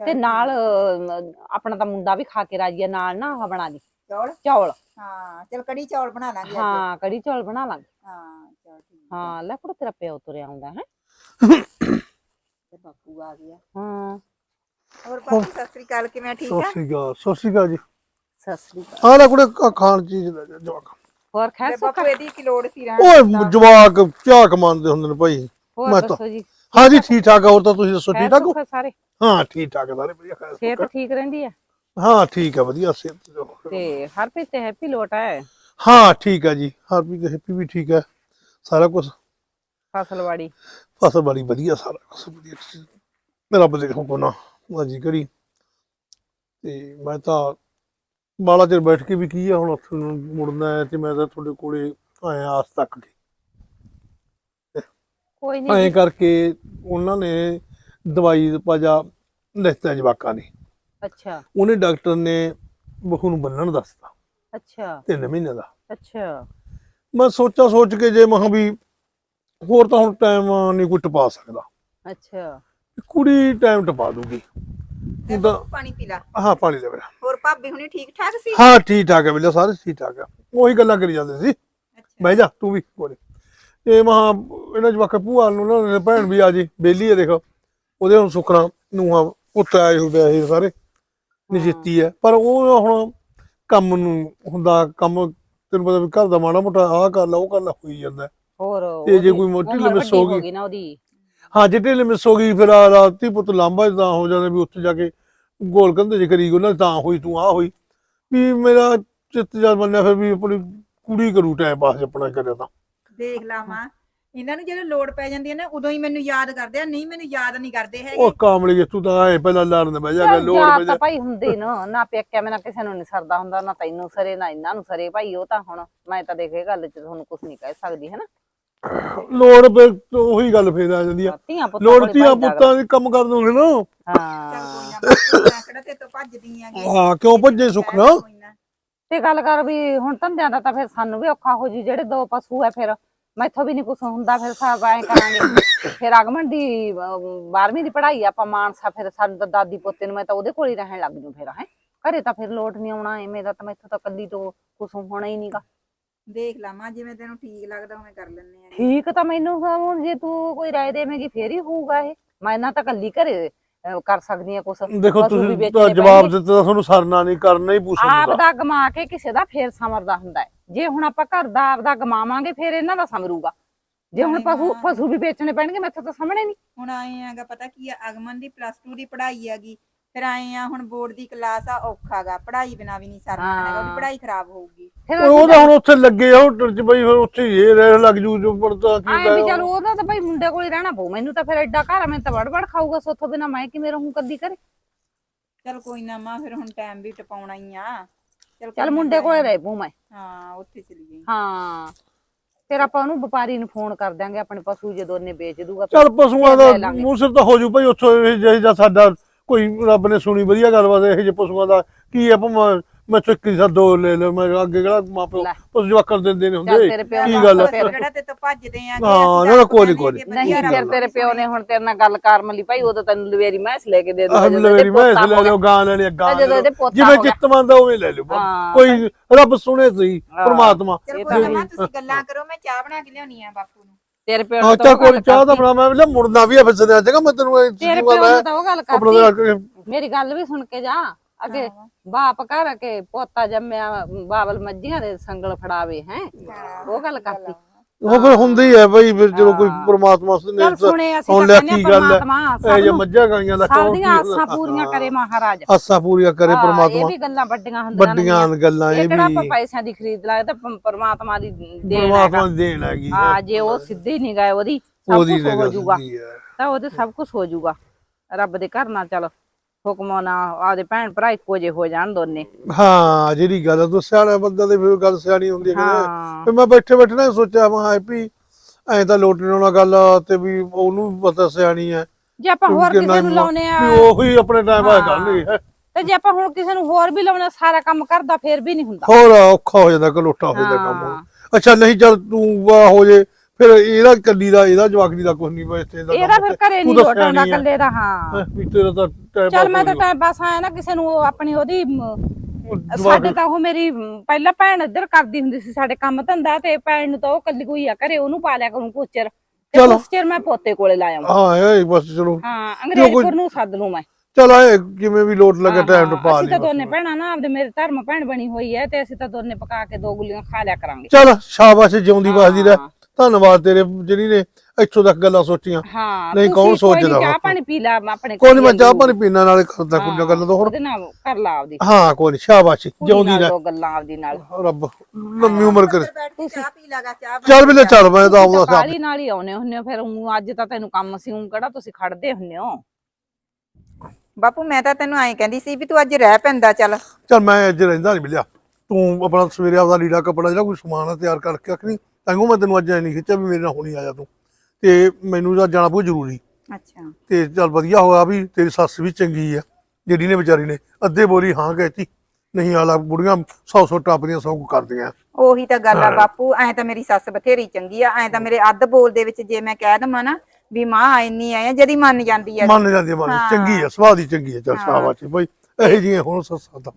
ਚੱਲ ਤੇ ਨਾਲ। ਅਹ, ਆਪਣਾ ਤਾਂ ਮੁੰਡਾ ਵੀ ਖਾ ਕੇ ਰਾਜੀ ਆ ਨਾਲ ਨਾ ਆਹ ਬਣਾ ਦੀ ਚੌਲ? ਚੌਲ। ਹਾਂ ਚਲ ਕੜੀ ਚੌਲ ਬਣਾ ਲਾਂਗੇ ਅੱਜ। ਹਾਂ ਕੜੀ ਚੌਲ ਬਣਾ ਲਾਂਗੇ। ਹਾਂ। ਹਾਂ ਲੈ ਕੁੜ ਤੇਰਾ ਪਿਓ ਤੁਰਿਆ ਆਉਂਦਾ ਹੈ। ਤੇ ਬਾਪੂ ਆ ਗਿਆ। ਹਾਂ। ਹੋਰ ਬਾਪੂ ਸਤਿ ਸ੍ਰੀ ਅਕਾਲ ਕਿਵੇਂ ਠੀਕ ਸਤਿ ਆ ਸ੍ਰੀ ਅਕਾਲ ਸਤਿ ਸ੍ਰੀ ਅਕਾਲ ਜੀ। ਸਤਿ ਸ੍ਰੀ ਅਕਾਲ। ਆ ਲੈ ਕੁੜੇ ਖਾਣ ਚੀਜ਼ ਲੈ ਜਾ ਜਵਾਕ। ਹੋਰ ਤੇ ਖੈਰ ਸੁੱਖ? ਬਾਪੂ ਇਹਦੀ ਕੀ ਲੋੜ ਸੀ ਰਹਿਣ ਓਏ? ਜਵਾਕ ਕਿਆ ਕਮਾਉਂਦੇ ਹੁੰਦੇ ਨੇ ਭਾਈ? ਹੋਰ ਮੈਂ ਤਾਂ- ਦੱਸੋ ਜੀ। ਹਾਂ ਜੀ ਠੀਕ ਠਾਕ ਆ ਹੋਰ ਤਾਂ ਤੁਸੀਂ ਦੱਸੋ ਠੀਕ ਠਾਕ ਹੋ? ਸੁੱਖ ਆ ਸਾਰੇ? ਹਾਂ ਠੀਕ ਠਾਕ ਆ ਸਾਰੇ ਵਧੀਆ ਖੈਰ ਸਿਹਤ ਆ। ਠੀਕ ਰਹਿੰਦੀ ਹੈ ਹਾਂ ਠੀਕ ਆ ਵਧੀਆ ਸਿਹਤ। ਤੇ ਹਰਪ੍ਰੀਤ ਤੇ ਹੈਪੀ ਲੋਟ ਹੈ ਹਾਂ ਠੀਕ ਆ ਜੀ ਹਰਪ੍ਰੀਤ ਤੇ ਹੈਪੀ ਵੀ ਠੀਕ ਹੈ ਸਾਰਾ ਕੁਝ ਫਸਲਵਾੜੀ। ਫਸਲ ਬੜੀ ਵਧੀਆ ਸਾਰਾ ਕੁਝ ਵਧੀਆ। ਮੇਰਾ ਬਦੇ ਹੁਕਮ ਨਾ ਜੀ ਕਰੀ। ਤੇ ਮੈਂ ਤਾਂ ਬਾਲਾ ਚਿਰ ਬੈਠ ਕੇ ਵੀ ਕੀ ਆ ਹੁਣ ਉੱਥੇ ਨੂੰ ਮੁੜਨਾ ਹੈ ਤੇ ਮੈਂ ਤਾਂ ਤੁਹਾਡੇ ਕੋਲੇ ਆਇਆ ਆਸ ਤੱਕ ਕੇ। ਕੋਈ ਐਂ ਨਹੀਂ ਕਰਕੇ ਉਹਨਾਂ ਨੇ ਦਵਾਈ ਪਾਜਾ ਲਿਖਤਾ ਜਵਾਕਾਂ ਨੇ। ਅੱਛਾ। ਉਹਨੇ ਡਾਕਟਰ ਨੇ ਬਹੂ ਨੂੰ ਬੰਨਣ ਦੱਸਤਾ। ਅੱਛਾ। ਤਿੰਨ ਮਹੀਨੇ ਦਾ। ਅੱਛਾ। ਮੈਂ ਸੋਚਾਂ ਸੋਚ ਕੇ ਜੇ ਮਹਾਂ ਵੀ ਹੋਰ ਤਾਂ ਹੁਣ ਟਾਈਮ ਨਹੀਂ ਕੋਈ ਟਪਾ ਸਕਦਾ। ਅੱਛਾ। ਕੁੜੀ ਟਾਈਮ ਟਪਾ ਦੂਗੀ। ਉਹਦਾ ਪਾਣੀ ਪੀ ਲੈ। ਹਾਂ ਪਾਣੀ ਦੇ ਮੇਰਾ ਹੋਰ ਭਾਬੀ ਹੁਣੀ ਠੀਕ ਠਾਕ ਸੀ? ਹਾਂ ਠੀਕ ਠਾਕ ਹੈ ਬਿੱਲਾ ਸਾਰੇ ਠੀਕ ਠਾਕ ਆ। ਉਹੀ ਗੱਲਾਂ ਕਰੀ ਜਾਂਦੇ ਸੀ। ਅੱਛਾ। ਬਹਿ ਜਾ ਤੂੰ ਵੀ ਕੋਲੇ। ਇਹ ਮਹਾ ਇਹਨਾਂ ਜਵਾਕਾਂ ਭੂਆ ਨੂੰ ਨਾ ਭੈਣ ਵੀ ਆ ਜੀ ਬੇਲੀ ਹੈ ਦੇਖ। ਉਹਦੇ ਹੁਣ ਸੁਖਣਾ ਨੂੰਹਾਂ ਪੁੱਤ ਆਏ ਹੋਏ ਆ ਇਹ ਸਾਰੇ। ਨਿਜਿੱਤੀ ਹੈ ਪਰ ਉਹ ਹੁਣ ਕੰਮ ਨੂੰ ਹੁੰਦਾ ਕੰਮ ਤੈਨੂੰ ਪਤਾ ਵੀ ਘਰ ਦਾ ਮਾੜਾ ਮੋਟਾ ਆਹ ਕਰ ਲਾ ਉਹ ਕਰ ਲਾ ਹੋਈ ਜਾਂਦਾ। ਹੋਰ ਤੇ ਜੇ ਉਹਦੀ ਕੋਈ ਮੋਟੀ ਉਮਰ ਲਿਮਿਸ ਵੱਡੀ ਹੋ ਗਈ ਨਾ ਉਹਦੀ। ਹਾਂ ਜੇ ਢਿੱਲ ਮਿਸ ਹੋ ਗਈ ਫਿਰ ਆ ਰਾਤੀ ਪੁੱਤ ਲਾਂਬਾ ਇਦਾਂ ਹੋ ਜਾਂਦਾ ਵੀ ਉੱਥੇ ਜਾ ਕੇ ਗੋਲ ਕੰਧੇ ਜੇ ਕਰੀ ਉਹਨਾਂ ਤਾਂ ਹੋਈ ਤੂੰ ਆ ਹੋਈ। ਵੀ ਮੇਰਾ ਚਿੱਤ ਜਦ ਬੰਨਿਆ ਫਿਰ ਵੀ ਆਪਣੀ ਕੁੜੀ ਕਰੂ ਟਾਈਮ ਪਾਸ ਆਪਣਾ ਕਰਿਆ ਤਾਂ। ਦੇਖ ਲਾ ਮਾਂ ਇਹਨਾਂ ਨੂੰ ਜਦੋਂ ਲੋੜ ਪੈ ਜਾਂਦੀ ਹੈ ਨਾ ਉਦੋਂ ਹੀ ਮੈਨੂੰ ਯਾਦ ਕਰਦੇ ਆ ਨਹੀਂ ਮੈਨੂੰ ਯਾਦ ਨਹੀਂ ਕਰਦੇ ਹੈਗੇ। ਉਹ ਕਾਮਲੀ ਤੂੰ ਤਾਂ ਐ ਪਹਿਲਾਂ ਲੜਨ ਬਹਿ ਜਾ ਕੇ ਲੋੜ ਪੈ ਤਾਂ ਜਾ। ਭਾਈ ਹੁੰਦੀ ਨਾ ਨਾ ਪੇਕਿਆ ਮੈਂ ਨਾ ਕਿਸੇ ਨੂੰ ਨਹੀਂ ਸਰਦਾ ਹੁੰਦਾ ਨਾ ਤੈਨੂੰ ਸਰੇ ਨਾ ਇਹਨਾਂ ਨੂੰ ਸਰੇ। ਭਾਈ ਉਹ ਤਾਂ ਹੁਣ ਮੈਂ ਤਾਂ ਦੇਖੇ ਗੱਲ ਚ ਤੁਹਾਨੂੰ ਕੁਝ ਨਹੀਂ ਕਹਿ ਸਕਦੀ ਹੈ ਨਾ? ਲੋੜ ਪੈ ਉਹੀ ਗੱਲ ਫੇਰ ਆ ਜਾਂਦੀ ਆ। ਧੀਆਂ ਪੁੱਤਾਂ ਲੋੜ ਕੋਲੇ ਧੀਆਂ ਭਾਈ ਪੁੱਤਾਂ ਦੀ ਕੰਮ ਕਰ ਦੋਗੇ ਨਾ। ਚੱਲ ਕੋਈ ਹਾਂ ਨਾ ਬਾਪੂ ਮੈਂ ਕਿਹੜਾ ਤੇ ਤੋਂ ਭੱਜਦੀ ਆ ਹਾਂ ਕਿਉਂ ਭੱਜੇ ਸੁਖਣਾ ਤੇ ਗੱਲ ਕਰ ਵੀ ਹੁਣ ਧੰਦਿਆਂ ਦਾ ਤਾਂ ਫਿਰ ਸਾਨੂੰ ਵੀ ਔਖਾ ਹੋ ਜੀ ਜਿਹੜੇ ਦੋ ਪਸ਼ੂ ਐ ਫਿਰ। ਮੈਥੋਂ ਵੀ ਨਹੀਂ ਕੁਝ ਹੁੰਦਾ ਫਿਰ ਸਭ ਐਂ ਕਰਾਂਗੇ। ਫਿਰ ਅਗਮਨ ਦੀ 12ਵੀਂ ਦੀ ਪੜ੍ਹਾਈ ਆਪਾਂ ਮਾਨਸਾ ਫਿਰ ਸਾਨੂੰ ਤਾਂ ਦਾਦੀ ਪੋਤੇ ਨੂੰ ਮੈਂ ਤਾਂ ਉਹਦੇ ਕੋਲ ਹੀ ਰਹਿਣ ਲੱਗ ਜੂ ਫਿਰ ਹੈ। ਘਰੇ ਤਾਂ ਫਿਰ ਲੋਟ ਨਹੀਂ ਆਉਣਾ ਐਵੇਂ ਦਾ ਤਾਂ ਮੈਥੋਂ ਤਾਂ ਕੱਲੀ ਤੋਂ ਕੁਝ ਹੋਣਾ ਹੀ ਨਹੀਂਗਾ ਦੇਖ ਲਾ ਮਾਂ ਜਿਵੇਂ ਤੈਨੂੰ ਠੀਕ ਲੱਗਦਾ ਉਵੇਂ ਕਰ ਲੈਣੇ ਆ। ਠੀਕ ਤਾਂ ਮੈਨੂੰ ਹੁਣ ਜੇ ਤੂੰ ਕੋਈ ਰਾਏ ਦੇਵੇਂਗੀ ਫੇਰ ਹੀ ਹੋਊਗਾ ਇਹ। ਮੈਂ ਨਾ ਤਾਂ ਕੱਲੀ ਘਰੇ ਕਰ ਸਕਦੀ ਆ ਕੁਝ ਦੇਖੋ ਤੁਸੀਂ ਤਾਂ ਜਵਾਬ ਦਿੱਤਾ ਤੁਹਾਨੂੰ ਸਰਨਾ ਨਹੀਂ ਕਰਨਾ ਹੀ ਆਪ ਪੁੱਛੂਗਾ ਦਾ ਗਮਾ ਕੇ ਕਿਸੇ ਦਾ ਫੇਰ ਸਮਰਦਾ ਹੁੰਦਾ ਹੈ। ਜੇ ਹੁਣ ਆਪਾਂ ਘਰ ਦਾ ਆਪ ਦਾ ਗਮਾਵਾਂਗੇ ਫੇਰ ਇਹਨਾਂ ਦਾ ਸਮਰੂਗਾ। ਜੇ ਹੁਣ ਪਸ਼ੂ। ਪਸ਼ੂ ਵੀ ਵੇਚਣੇ ਪੈਣਗੇ ਮੈਥੋਂ ਤਾਂ ਸਾਹਮਣੇ ਨਹੀਂ। ਹੁਣ ਆਏ ਆਗਾ ਪਤਾ ਕੀ ਆ ਅਗਮਨ ਦੀ ਪਲੱਸ 2 ਦੀ ਪੜ੍ਹਾਈ ਹੈਗੀ। ਫਿਰ ਆਏ ਆ ਹੁਣ ਬੋਰਡ ਦੀ ਕਲਾਸ ਆ ਔਖਾਗਾ। ਪੜ੍ਹਾਈ ਬਿਨਾ ਵੀ ਨਹੀਂ ਸਰਨਾ ਹੈਗਾ ਉਹਦੀ। ਪੜ੍ਹਾਈ ਖਰਾਬ ਹੋਊਗੀ। ਫਿਰ ਉਹ ਤਾਂ ਹੁਣ ਉੱਥੇ ਲੱਗੇ ਆ ਹੋਟਲ 'ਚ ਬਈ ਫਿਰ ਉੱਥੇ ਹੀ ਇਹ ਰਹਿਣ ਲੱਗ ਜੂ ਜੋ ਪੜਦਾ ਕੀ ਆਏ ਵੀ ਚਲ ਉਹਦਾ ਤਾਂ ਭਾਈ ਮੁੰਡੇ ਕੋਲ ਹੀ ਰਹਿਣਾ ਪਊ ਮੈਨੂੰ ਤਾਂ ਫਿਰ ਐਡਾ ਘਰ ਆ, ਮੈਂ ਤਾਂ ਵੜ ਵੜ ਖਾਊਗਾ ਸੋਥੋਂ ਬਿਨਾ ਮੈਂ ਕਿਵੇਂ ਰਹੂੰ ਕੱਦੀ ਕਰੇ ਚਲ ਕੋਈ ਨਾ ਮਾਂ ਫਿਰ ਹੁਣ ਟਾਈਮ ਵੀ ਟਪਾਉਣਾ ਹੀ ਆ। ਚਲ ਮੁੰਡੇ ਕੋਲੇ ਰਹਿ ਪਊ ਮੈਂ। ਹਾਂ ਉੱਥੇ ਚਲੀ ਗਈ। ਹਾਂ ਫਿਰ ਆਪਾਂ ਉਹਨੂੰ ਵਪਾਰੀ ਨੂੰ ਫੋਨ ਕਰ ਦਿਆਂਗੇ ਆਪਣੇ ਪਸ਼ੂ ਜੇ ਦੋਨੇ ਵੇਚ ਦੂਗਾ ਚੱਲ ਪਸ਼ੂਆਂ ਦਾ। ਮੂੰਹ ਸਿਰ ਤਾਂ ਹੋ ਜੂ ਭਾਈ ਉੱਥੋਂ ਇਹ ਜਿਹੇ ਜਿਹਾ ਸਾਡਾ ਕੋਈ ਰੱਬ ਨੇ ਸੁਣੀ ਵਧੀਆ ਗੱਲਬਾਤ ਇਹ ਜਿਹੇ ਪਸ਼ੂਆਂ ਦਾ ਕੀ ਆ ਭਾਵੇਂ ਮੈਂ ਚੱਕੀ ਸਾ ਦੋ ਲੈ ਲੈ ਮੈਂ ਅੱਗੇ ਕਿਹੜਾ ਮਾਪਿਓ ਲੈ। ਪਸ਼ੂ ਜਵਾਕਾਂ ਦਿੰਦੇ ਨੇ ਚੱਲ ਹੁੰਦੇ ਤੇਰੇ ਪਿਓ ਕੀ ਗੱਲ? ਫਿਰ- ਜਿਹੜਾ ਤੇ ਤੋਂ ਭੱਜਦੇ ਆ ਹਾਂ, ਨਾ, ਨਾ, ਕੋਈ ਨੀ, ਕੋਈ ਨੀ। ਨਹੀਂ ਫਿਰ ਤੇਰੇ ਪਿਓ ਨੇ ਹੁਣ ਤੇਰੇ ਨਾਲ ਗੱਲ ਕਰ ਮਲੀ ਭਾਈ ਉਦੋਂ ਤੈਨੂੰ ਲਵੇਰੀ ਮੈਸ ਲੈ ਕੇ ਦੇ ਦੂਗਾ ਜਦੋਂ ਇਹਦੇ ਮੈਂ ਪੋਤਾ ਲੈ ਹੋ ਲਿਓ ਗਾਂ ਲੈਣੀ ਗਾਂ ਜਦੋਂ ਲੈ ਇਹਦੇ ਲਿਓ। ਪੋਤਾ ਜਿਵੇਂ ਹੋ ਗਿਆ। ਚਿੱਤ ਮੰਨਦਾ ਉਵੇਂ ਲੈ ਲਿਓ ਹਾਂ। ਕੋਈ ਰੱਬ ਸੁਣੇ ਸਹੀ ਹਾਂ। ਪ੍ਰਮਾਤਮਾ ਚਲ ਕੋਈ ਨਾ ਹੈ। ਤੁਸੀਂ ਗੱਲਾਂ ਕਰੋ ਮੈਂ ਚਾਹ ਬਣਾ ਕੇ ਲਿਆਉਣੀ ਆ ਬਾਪੂ ਨੂੰ ਤੇਰੇ ਪਿਓ ਹਾਂ ਨੇ ਤਾਂ ਗੱਲ ਕੋਈ ਚਾਹ ਤਾਂ ਕਰਤੀ। ਬਣਾ ਮੈਂ ਵੀ ਮੁੜਨਾ ਵੀ ਆ ਫਿਰ ਸਦਿਆ ਜਗਾ ਮੈਂ ਤੈਨੂੰ ਇਹ ਤੇਰੇ ਪਿਓ ਨੇ ਤਾਂ ਉਹ ਗੱਲ ਆਪਣਾ ਕਰਤੀ ਮੇਰੀ ਗੱਲ ਵੀ ਸੁਣ ਕੇ ਜਾ ਅਗੇ ਬਾਪ ਘਰ ਕੇ ਪੋਤਾ ਜੰਮਿਆ ਬਾਬਲ ਮੱਝੀਆਂ ਦੇ ਸੰਗਲ ਫੜਾਵੇ ਹੈ? ਉਹ ਗੱਲ ਕਰਤੀ। ਉਹ ਫਿਰ ਹੁੰਦੀ ਹੈ ਬਈ ਫਿਰ ਚਲੋ ਕੋਈ ਹਾਂ। ਪ੍ਰਮਾਤਮਾ ਨੇ ਚੱਲ ਸੁਣੇ ਅਸੀਂ ਹੁਣ ਤਾਂ ਕਹਿੰਦੇ ਕੀ ਗੱਲ ਹੈ? ਪਰਮਾਤਮਾ ਇਹ ਜੇ ਨੂੰ ਮੱਝਾਂ ਗਾਈਆਂ ਦਾ ਸਭ ਕੌਣ ਦੀਆਂ ਕੀ ਆਸਾਂ ਪੂਰੀਆਂ ਕਰੇ ਮਹਾਰਾਜ। ਆਸਾਂ ਪੂਰੀਆਂ ਕਰੇ ਹਾਂ, ਇਹ ਪ੍ਰਮਾਤਮਾ। ਵੀ ਗੱਲਾਂ ਵੱਡੀਆਂ ਹੁੰਦੀਆਂ ਵੱਡੀਆਂ ਨੇ ਗੱਲਾਂ ਇਹ ਇਹ ਕਿਹੜਾ ਆਪਾਂ ਵੀ ਪੈਸਿਆਂ ਦੀ ਖਰੀਦ ਲਾਏ ਤਾਂ ਪਰਮਾਤਮਾ ਦੀ ਦੇਣ ਪ੍ਰਮਾਤਮਾ ਹੈਗਾ ਦੀ ਦੇਣ ਹੈਗੀ ਹਾਂ। ਜੇ ਉਹ ਸਿੱਧੇ ਹੀ ਨਹੀਂ ਗਏ ਉਹਦੀ ਸਭ ਕੁਝ ਹੋ ਜਾਊਗਾ। ਹੈ। ਤਾਂ ਉਹਦੇ ਸਭ ਕੁਝ ਹੋ ਜਾਊਗਾ। ਰੱਬ ਦੇ ਘਰ ਨਾਲ ਚੱਲ। ਹੁਕਮ ਆਪਦੇ ਭੈਣ ਭਰਾ ਇੱਕੋ ਜਿਹੇ ਹੋ ਜਾਣ ਦੋਨੇ। ਹਾਂ ਜਿਹੜੀ ਗੱਲ ਆ, ਤੂੰ ਸਿਆਣਾ ਬੰਦਾ ਤੇ ਫਿਰ ਗੱਲ ਸਿਆਣੀ ਹੁੰਦੀ ਹੈ ਹਾਂ। ਫਿਰ ਮੈਂ ਬੈਠੇ ਬੈਠੇ ਨਾ ਸੋਚਿਆ ਮੈਂ ਹੈਪੀ ਐਂ ਤਾਂ ਲੋਟਣ ਵਾਲਾ ਗੱਲ ਆ ਤੇ ਵੀ ਉਹਨੂੰ ਵੀ ਪਤਾ ਸਿਆਣੀ ਹੈ ਜੇ ਆਪਾਂ ਹੋਰ ਕਿਉਂਕਿ ਕਿਸੇ ਨੂੰ ਨਾ- ਲਾਉਨੇ ਆ। ਵੀ ਉਹੀ ਆਪਣੇ ਟਾਈਮ ਬਾਅਦ ਗੱਲ ਨਹੀਂ ਹੈ। ਤੇ ਜੇ ਆਪਾਂ ਹੁਣ ਕਿਸੇ ਨੂੰ ਹੋਰ ਵੀ ਲਾਉਨੇ ਆ, ਸਾਰਾ ਕੰਮ ਕਰਦਾ ਫੇਰ ਵੀ ਨਹੀਂ ਹੁੰਦਾ। ਹੋਰ ਔਖਾ ਹੋ ਜਾਂਦਾ ਕਲੋਟਾ ਹੋ ਜਾਂਦਾ ਕੰਮ। ਅੱਛਾ ਨਹੀਂ ਚੱਲ ਤੂੰ ਆ ਹੋ ਜੇ ਫਿਰ ਇਹਦਾ ਕੱਲੀ ਦਾ ਇਹਦਾ ਜਵਾਕੜੀ ਦਾ ਕੁਝ ਨਹੀਂ ਬਚਦੇ ਦਾ ਇਹਦਾ ਫਿਰ ਘਰੇ ਨਹੀਂ ਲੋਟਾਉਂਦਾ ਇਕੱਲੇ ਦਾ ਹਾਂ। ਵੀ ਤੇਰਾ ਤਾਂ ਟਾਈਮ ਚੱਲ ਮੈਂ ਤਾਂ ਟਾਈਮ ਪਾਸ ਆਇਆ ਨਾ ਕਿਸੇ ਨੂੰ ਆਪਣੀ ਉਹਦੀ ਸਾਡੇ ਤਾਂ ਉਹ ਮੇਰੀ ਪਹਿਲਾਂ ਭੈਣ ਇੱਧਰ ਕਰਦੀ ਹੁੰਦੀ ਸੀ ਸਾਡੇ ਕੰਮ ਧੰਦਾ ਤੇ ਭੈਣ ਨੂੰ ਤਾਂ ਉਹ ਕੱਲੀ ਕੋਈ ਆ ਘਰੇ ਉਹਨੂੰ ਪਾ ਲਿਆ ਕਰੂੰ ਕੁਛ ਚਿਰ ਤੇ ਚਲੋ। ਕੁਛ ਚਿਰ ਮੈਂ ਪੋਤੇ ਕੋਲੇ ਲਾਇਆ ਹਾਂ ਇਹ ਬਸ ਚਲੋ। ਹਾਂ ਅੰਗਰੇਜ਼ਪੁਰ ਨੂੰ ਸੱਦ ਲੂੰ ਮੈਂ। ਚਲ ਆਏ ਕਿਵੇਂ ਵੀ ਲੋਟ ਲੱਗਾ ਟਾਈਮ ਤੋਂ ਹਾਂ, ਪਾ ਅਸੀਂ ਤਾਂ ਲਈ ਦੋਨੇ ਭੈਣਾਂ ਨਾ ਆਪਦੇ ਮੇਰੇ ਧਰਮ ਭੈਣ ਬਣੀ ਹੋਈ ਹੈ ਤੇ ਅਸੀਂ ਤਾਂ ਦੋਨੇ ਪਕਾ ਕੇ ਦੋ ਗੁੱਲੀਆਂ ਖਾ ਲਿਆ ਕਰਾਂਗੇ। ਚਲ ਸ਼ਾਬਾਸ਼ ਜਿਉਂਦੀ ਵਸਦੀ ਰਹਿ। ਹਾਂ। ਧੰਨਵਾਦ ਤੇਰੇ ਜਿਹੜੀ ਨੇ ਇੱਥੋਂ ਤੱਕ ਗੱਲਾਂ ਸੋਚੀਆਂ। ਹਾਂ ਨਹੀਂ, ਕੌਣ ਕੋਈ ਸੋਚਦਾ ਚਾਹ। ਪਾਣੀ ਪੀ ਲਾ ਆਪਣੇ ਕੋਈ ਨੀ ਮੈਂ ਚਾਹ। ਪਾਣੀ ਪੀਣਾ ਨਾਲੇ ਕਰਦਾ ਹਾਂ, ਗੱਲਾਂ ਤੋਂ ਹੋਰ। ਉਹਦੇ ਨਾਲ ਕਰ ਲਾ ਆਪਦੀ। ਹਾਂ ਕੋਈ ਨੀ ਸ਼ਾਬਾਸ਼ ਜਿਉਂਦੀ ਰਹਿ। ਗੱਲਾਂ ਆਪਦੀ ਨਾਲ। ਰੱਬ ਲੰਮੀ ਉਮਰ ਕਰੇ। ਚਾਹ ਪੀ ਲਾਗਾ ਚਾਹ ਚੱਲ ਵੀ ਲੈ। ਚੱਲ ਮੈਂ ਤਾਂ ਆਉਂਦਾ ਨਾਲ ਹੀ ਆਉਨੇ ਹੁੰਨੇ ਫਿਰ ਅੱਜ ਤਾਂ ਤੈਨੂੰ ਕੰਮ ਸੀ ਊਂ ਕਿਹੜਾ ਤੁਸੀਂ ਖੜਦੇ ਹੁੰਨੇ ਹੋ? ਬਾਪੂ ਮੈਂ ਤਾਂ ਤੈਨੂੰ ਐਂ ਕਹਿੰਦੀ ਸੀ ਵੀ ਤੂੰ ਅੱਜ ਰਹਿ ਪੈਂਦਾ ਚੱਲ। ਚੱਲ ਮੈਂ ਅੱਜ ਰਹਿੰਦਾ ਨਹੀਂ ਮਿਲਿਆ ਤੂੰ ਆਪਣਾ ਸਵੇਰੇ ਆਪਦਾ ਲੀੜਾ ਕੱਪੜਾ ਜਿਹੜਾ ਕੋਈ ਸਮਾਨ ਤਿਆਰ ਕਰਕੇ ਰੱਖਣੀ ਤੈਨੂੰ ਮੈਂ ਤੈਨੂੰ ਅੱਜ ਨਹੀਂ ਖਿੱਚਿਆ ਵੀ ਮੇਰੇ ਨਾਲ ਹੁਣੀ ਆ ਜਾ ਤੂੰ। ਤੇ ਮੈਨੂੰ ਤਾਂ ਜਾਣਾ ਬਹੁਤ ਜ਼ਰੂਰੀ। ਅੱਛਾ। ਤੇ ਚੱਲ ਵਧੀਆ ਹੋਇਆ ਵੀ ਤੇਰੀ ਸੱਸ ਵੀ ਚੰਗੀ ਆ ਜਿਹੜੀ ਨੇ ਵਿਚਾਰੀ ਨੇ। ਅੱਧੇ ਬੋਲੀ ਹਾਂ ਕਹਿਤੀ ਨਹੀਂ ਆਲਾ ਬੁੜੀਆਂ ਸੌ ਸੌ ਟੱਪਦੀਆਂ ਸੌ ਕੁ ਕਰਦੀਆਂ। ਉਹੀ ਤਾਂ ਗੱਲ ਆ। ਬਾਪੂ ਐਂ ਤਾਂ ਮੇਰੀ ਸੱਸ ਬਥੇਰੀ ਚੰਗੀ ਆ ਐਂ ਤਾਂ ਮੇਰੇ ਅੱਧ ਬੋਲ ਦੇ ਵਿੱਚ ਜੇ ਮੈਂ ਕਹਿ ਦਵਾਂ ਨਾ ਵੀ ਮਾਂ ਇੰਨੀ ਆਇਆ ਜਦੀ ਮੰਨ ਜਾਂਦੀ ਆ। ਮੰਨ ਜਾਂਦੀ ਆ ਮੰਨ ਹਾਂ। ਚੰਗੀ ਆ ਸੁਭਾਅ ਦੀ ਚੰਗੀ ਆ। ਚੱਲ। ਸ਼ਾਬਾਸ਼ ਏ ਭਾਈ ਇਹੋ ਜਿਹੀਆਂ ਹੁਣ ਸੱਸਾਂ ਦਾ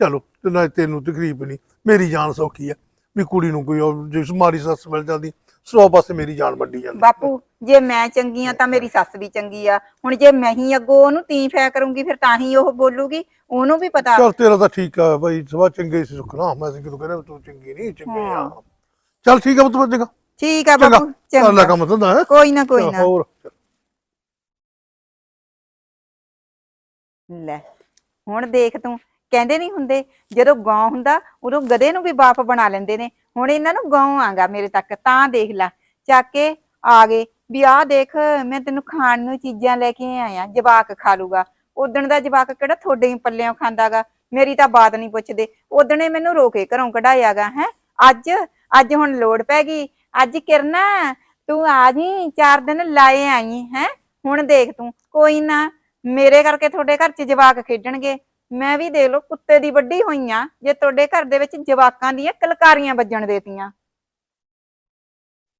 ਚਲੋ ਤੇ ਨਾ ਤੈਨੂੰ ਤਕਲੀਫ ਨਹੀਂ ਮੇਰੀ ਜਾਨ ਸੌਖੀ ਆ। ਵੀ ਕੁੜੀ ਨੂੰ ਕੋਈ ਉਹ ਜਿਸ ਮਾੜੀ ਸੱਸ ਮਿਲ ਜਾਂਦੀ ਸੌ ਪਾਸੇ ਮੇਰੀ ਜਾਨ ਵੱਡੀ ਜਾਂਦੀ। ਬਾਪੂ ਜੇ ਮੈਂ ਚੰਗੀ ਆ ਤਾਂ ਮੇਰੀ ਸੱਸ ਵੀ ਚੰਗੀ ਆ। ਹੁਣ ਜੇ ਮੈਂ ਹੀ ਅੱਗੋਂ ਉਹਨੂੰ ਤੀ ਫੈ ਕਰੂੰਗੀ ਫਿਰ ਤਾਂ ਹੀ ਉਹ ਬੋਲੂਗੀ ਉਹਨੂੰ ਵੀ ਪਤਾ। ਚੱਲ ਤੇਰਾ ਤਾਂ ਠੀਕ ਆ ਭਾਈ ਸੁਭਾਅ ਚੰਗੇ ਸੀ ਸੁਖਣਾ ਮੈਂ ਤਾਂ ਕਿਦੋਂ ਕਹਿੰਦਾ ਤੂੰ ਚੰਗੀ ਨਹੀਂ ਚੰਗੀ ਆ। ਚੱਲ ਠੀਕ ਆ ਤੂੰ ਚੰਗਾ। ਠੀਕ ਆ ਬਾਪੂ ਚੰਗਾ। ਕੰਮ ਧੰਦਾ ਹੈ। ਕੋਈ ਨਾ ਕੋਈ ਨਾ। ਹੋਰ। ਲੈ ਹੁਣ ਦੇਖ ਤੂੰ। ਕਹਿੰਦੇ ਨਹੀਂ ਹੁੰਦੇ, ਜਦੋਂ ਗਾਂ ਹੁੰਦਾ, ਉਦੋਂ ਗਧੇ ਨੂੰ ਵੀ ਬਾਪ ਬਣਾ ਲੈਂਦੇ ਨੇ। ਹੁਣ ਇਹਨਾਂ ਨੂੰ ਗਾਂ ਆਗਾ ਮੇਰੇ ਤੱਕ, ਤਾਂ ਦੇਖ ਲੈ, ਚੱਕ ਕੇ ਆ ਗਏ, ਵੀ ਆਹ ਦੇਖ, ਮੈਂ ਤੈਨੂੰ ਖਾਣ ਨੂੰ ਚੀਜ਼ਾਂ ਲੈ ਕੇ ਆਇਆ, ਜਵਾਕ ਖਾ ਲੂਗਾ। ਉਦਣ ਦਾ ਜਵਾਕ ਕਿਹੜਾ ਤੁਹਾਡੇ ਹੀ ਪੱਲਿਆਂ ਖਾਂਦਾਗਾ, ਮੇਰੀ ਤਾਂ ਬਾਤ ਨਹੀਂ ਪੁੱਛਦੇ। ਉਦਣੇ ਮੈਨੂੰ ਰੋਕੇ ਘਰੋਂ ਕਢਾਇਆਗਾ, ਹੈ? ਅੱਜ ਅੱਜ ਹੁਣ ਲੋੜ ਪੈ ਗਈ, ਅੱਜ ਕਿਰਨਾ, ਤੂੰ ਆ ਜੀ, ਚਾਰ ਦਿਨ ਲਾਏ ਆਈ, ਹੈ? ਹੁਣ ਦੇਖ ਤੂੰ, ਕੋਈ ਨਾ, ਮੇਰੇ ਕਰਕੇ ਤੁਹਾਡੇ ਘਰ 'ਚ ਜਵਾਕ ਖੇਡਣਗੇ। ਮੈਂ ਵੀ ਦੇ ਲਓ ਕੁੱਤੇ ਦੀ ਵੱਡੀ ਹੋਈ ਆ, ਜੇ ਤੁਹਾਡੇ ਘਰ ਦੇ ਵਿੱਚ ਜਵਾਕਾਂ ਦੀਆਂ ਕਲਕਾਰੀਆਂ ਵੱਜਣ ਦੇਤੀਆਂ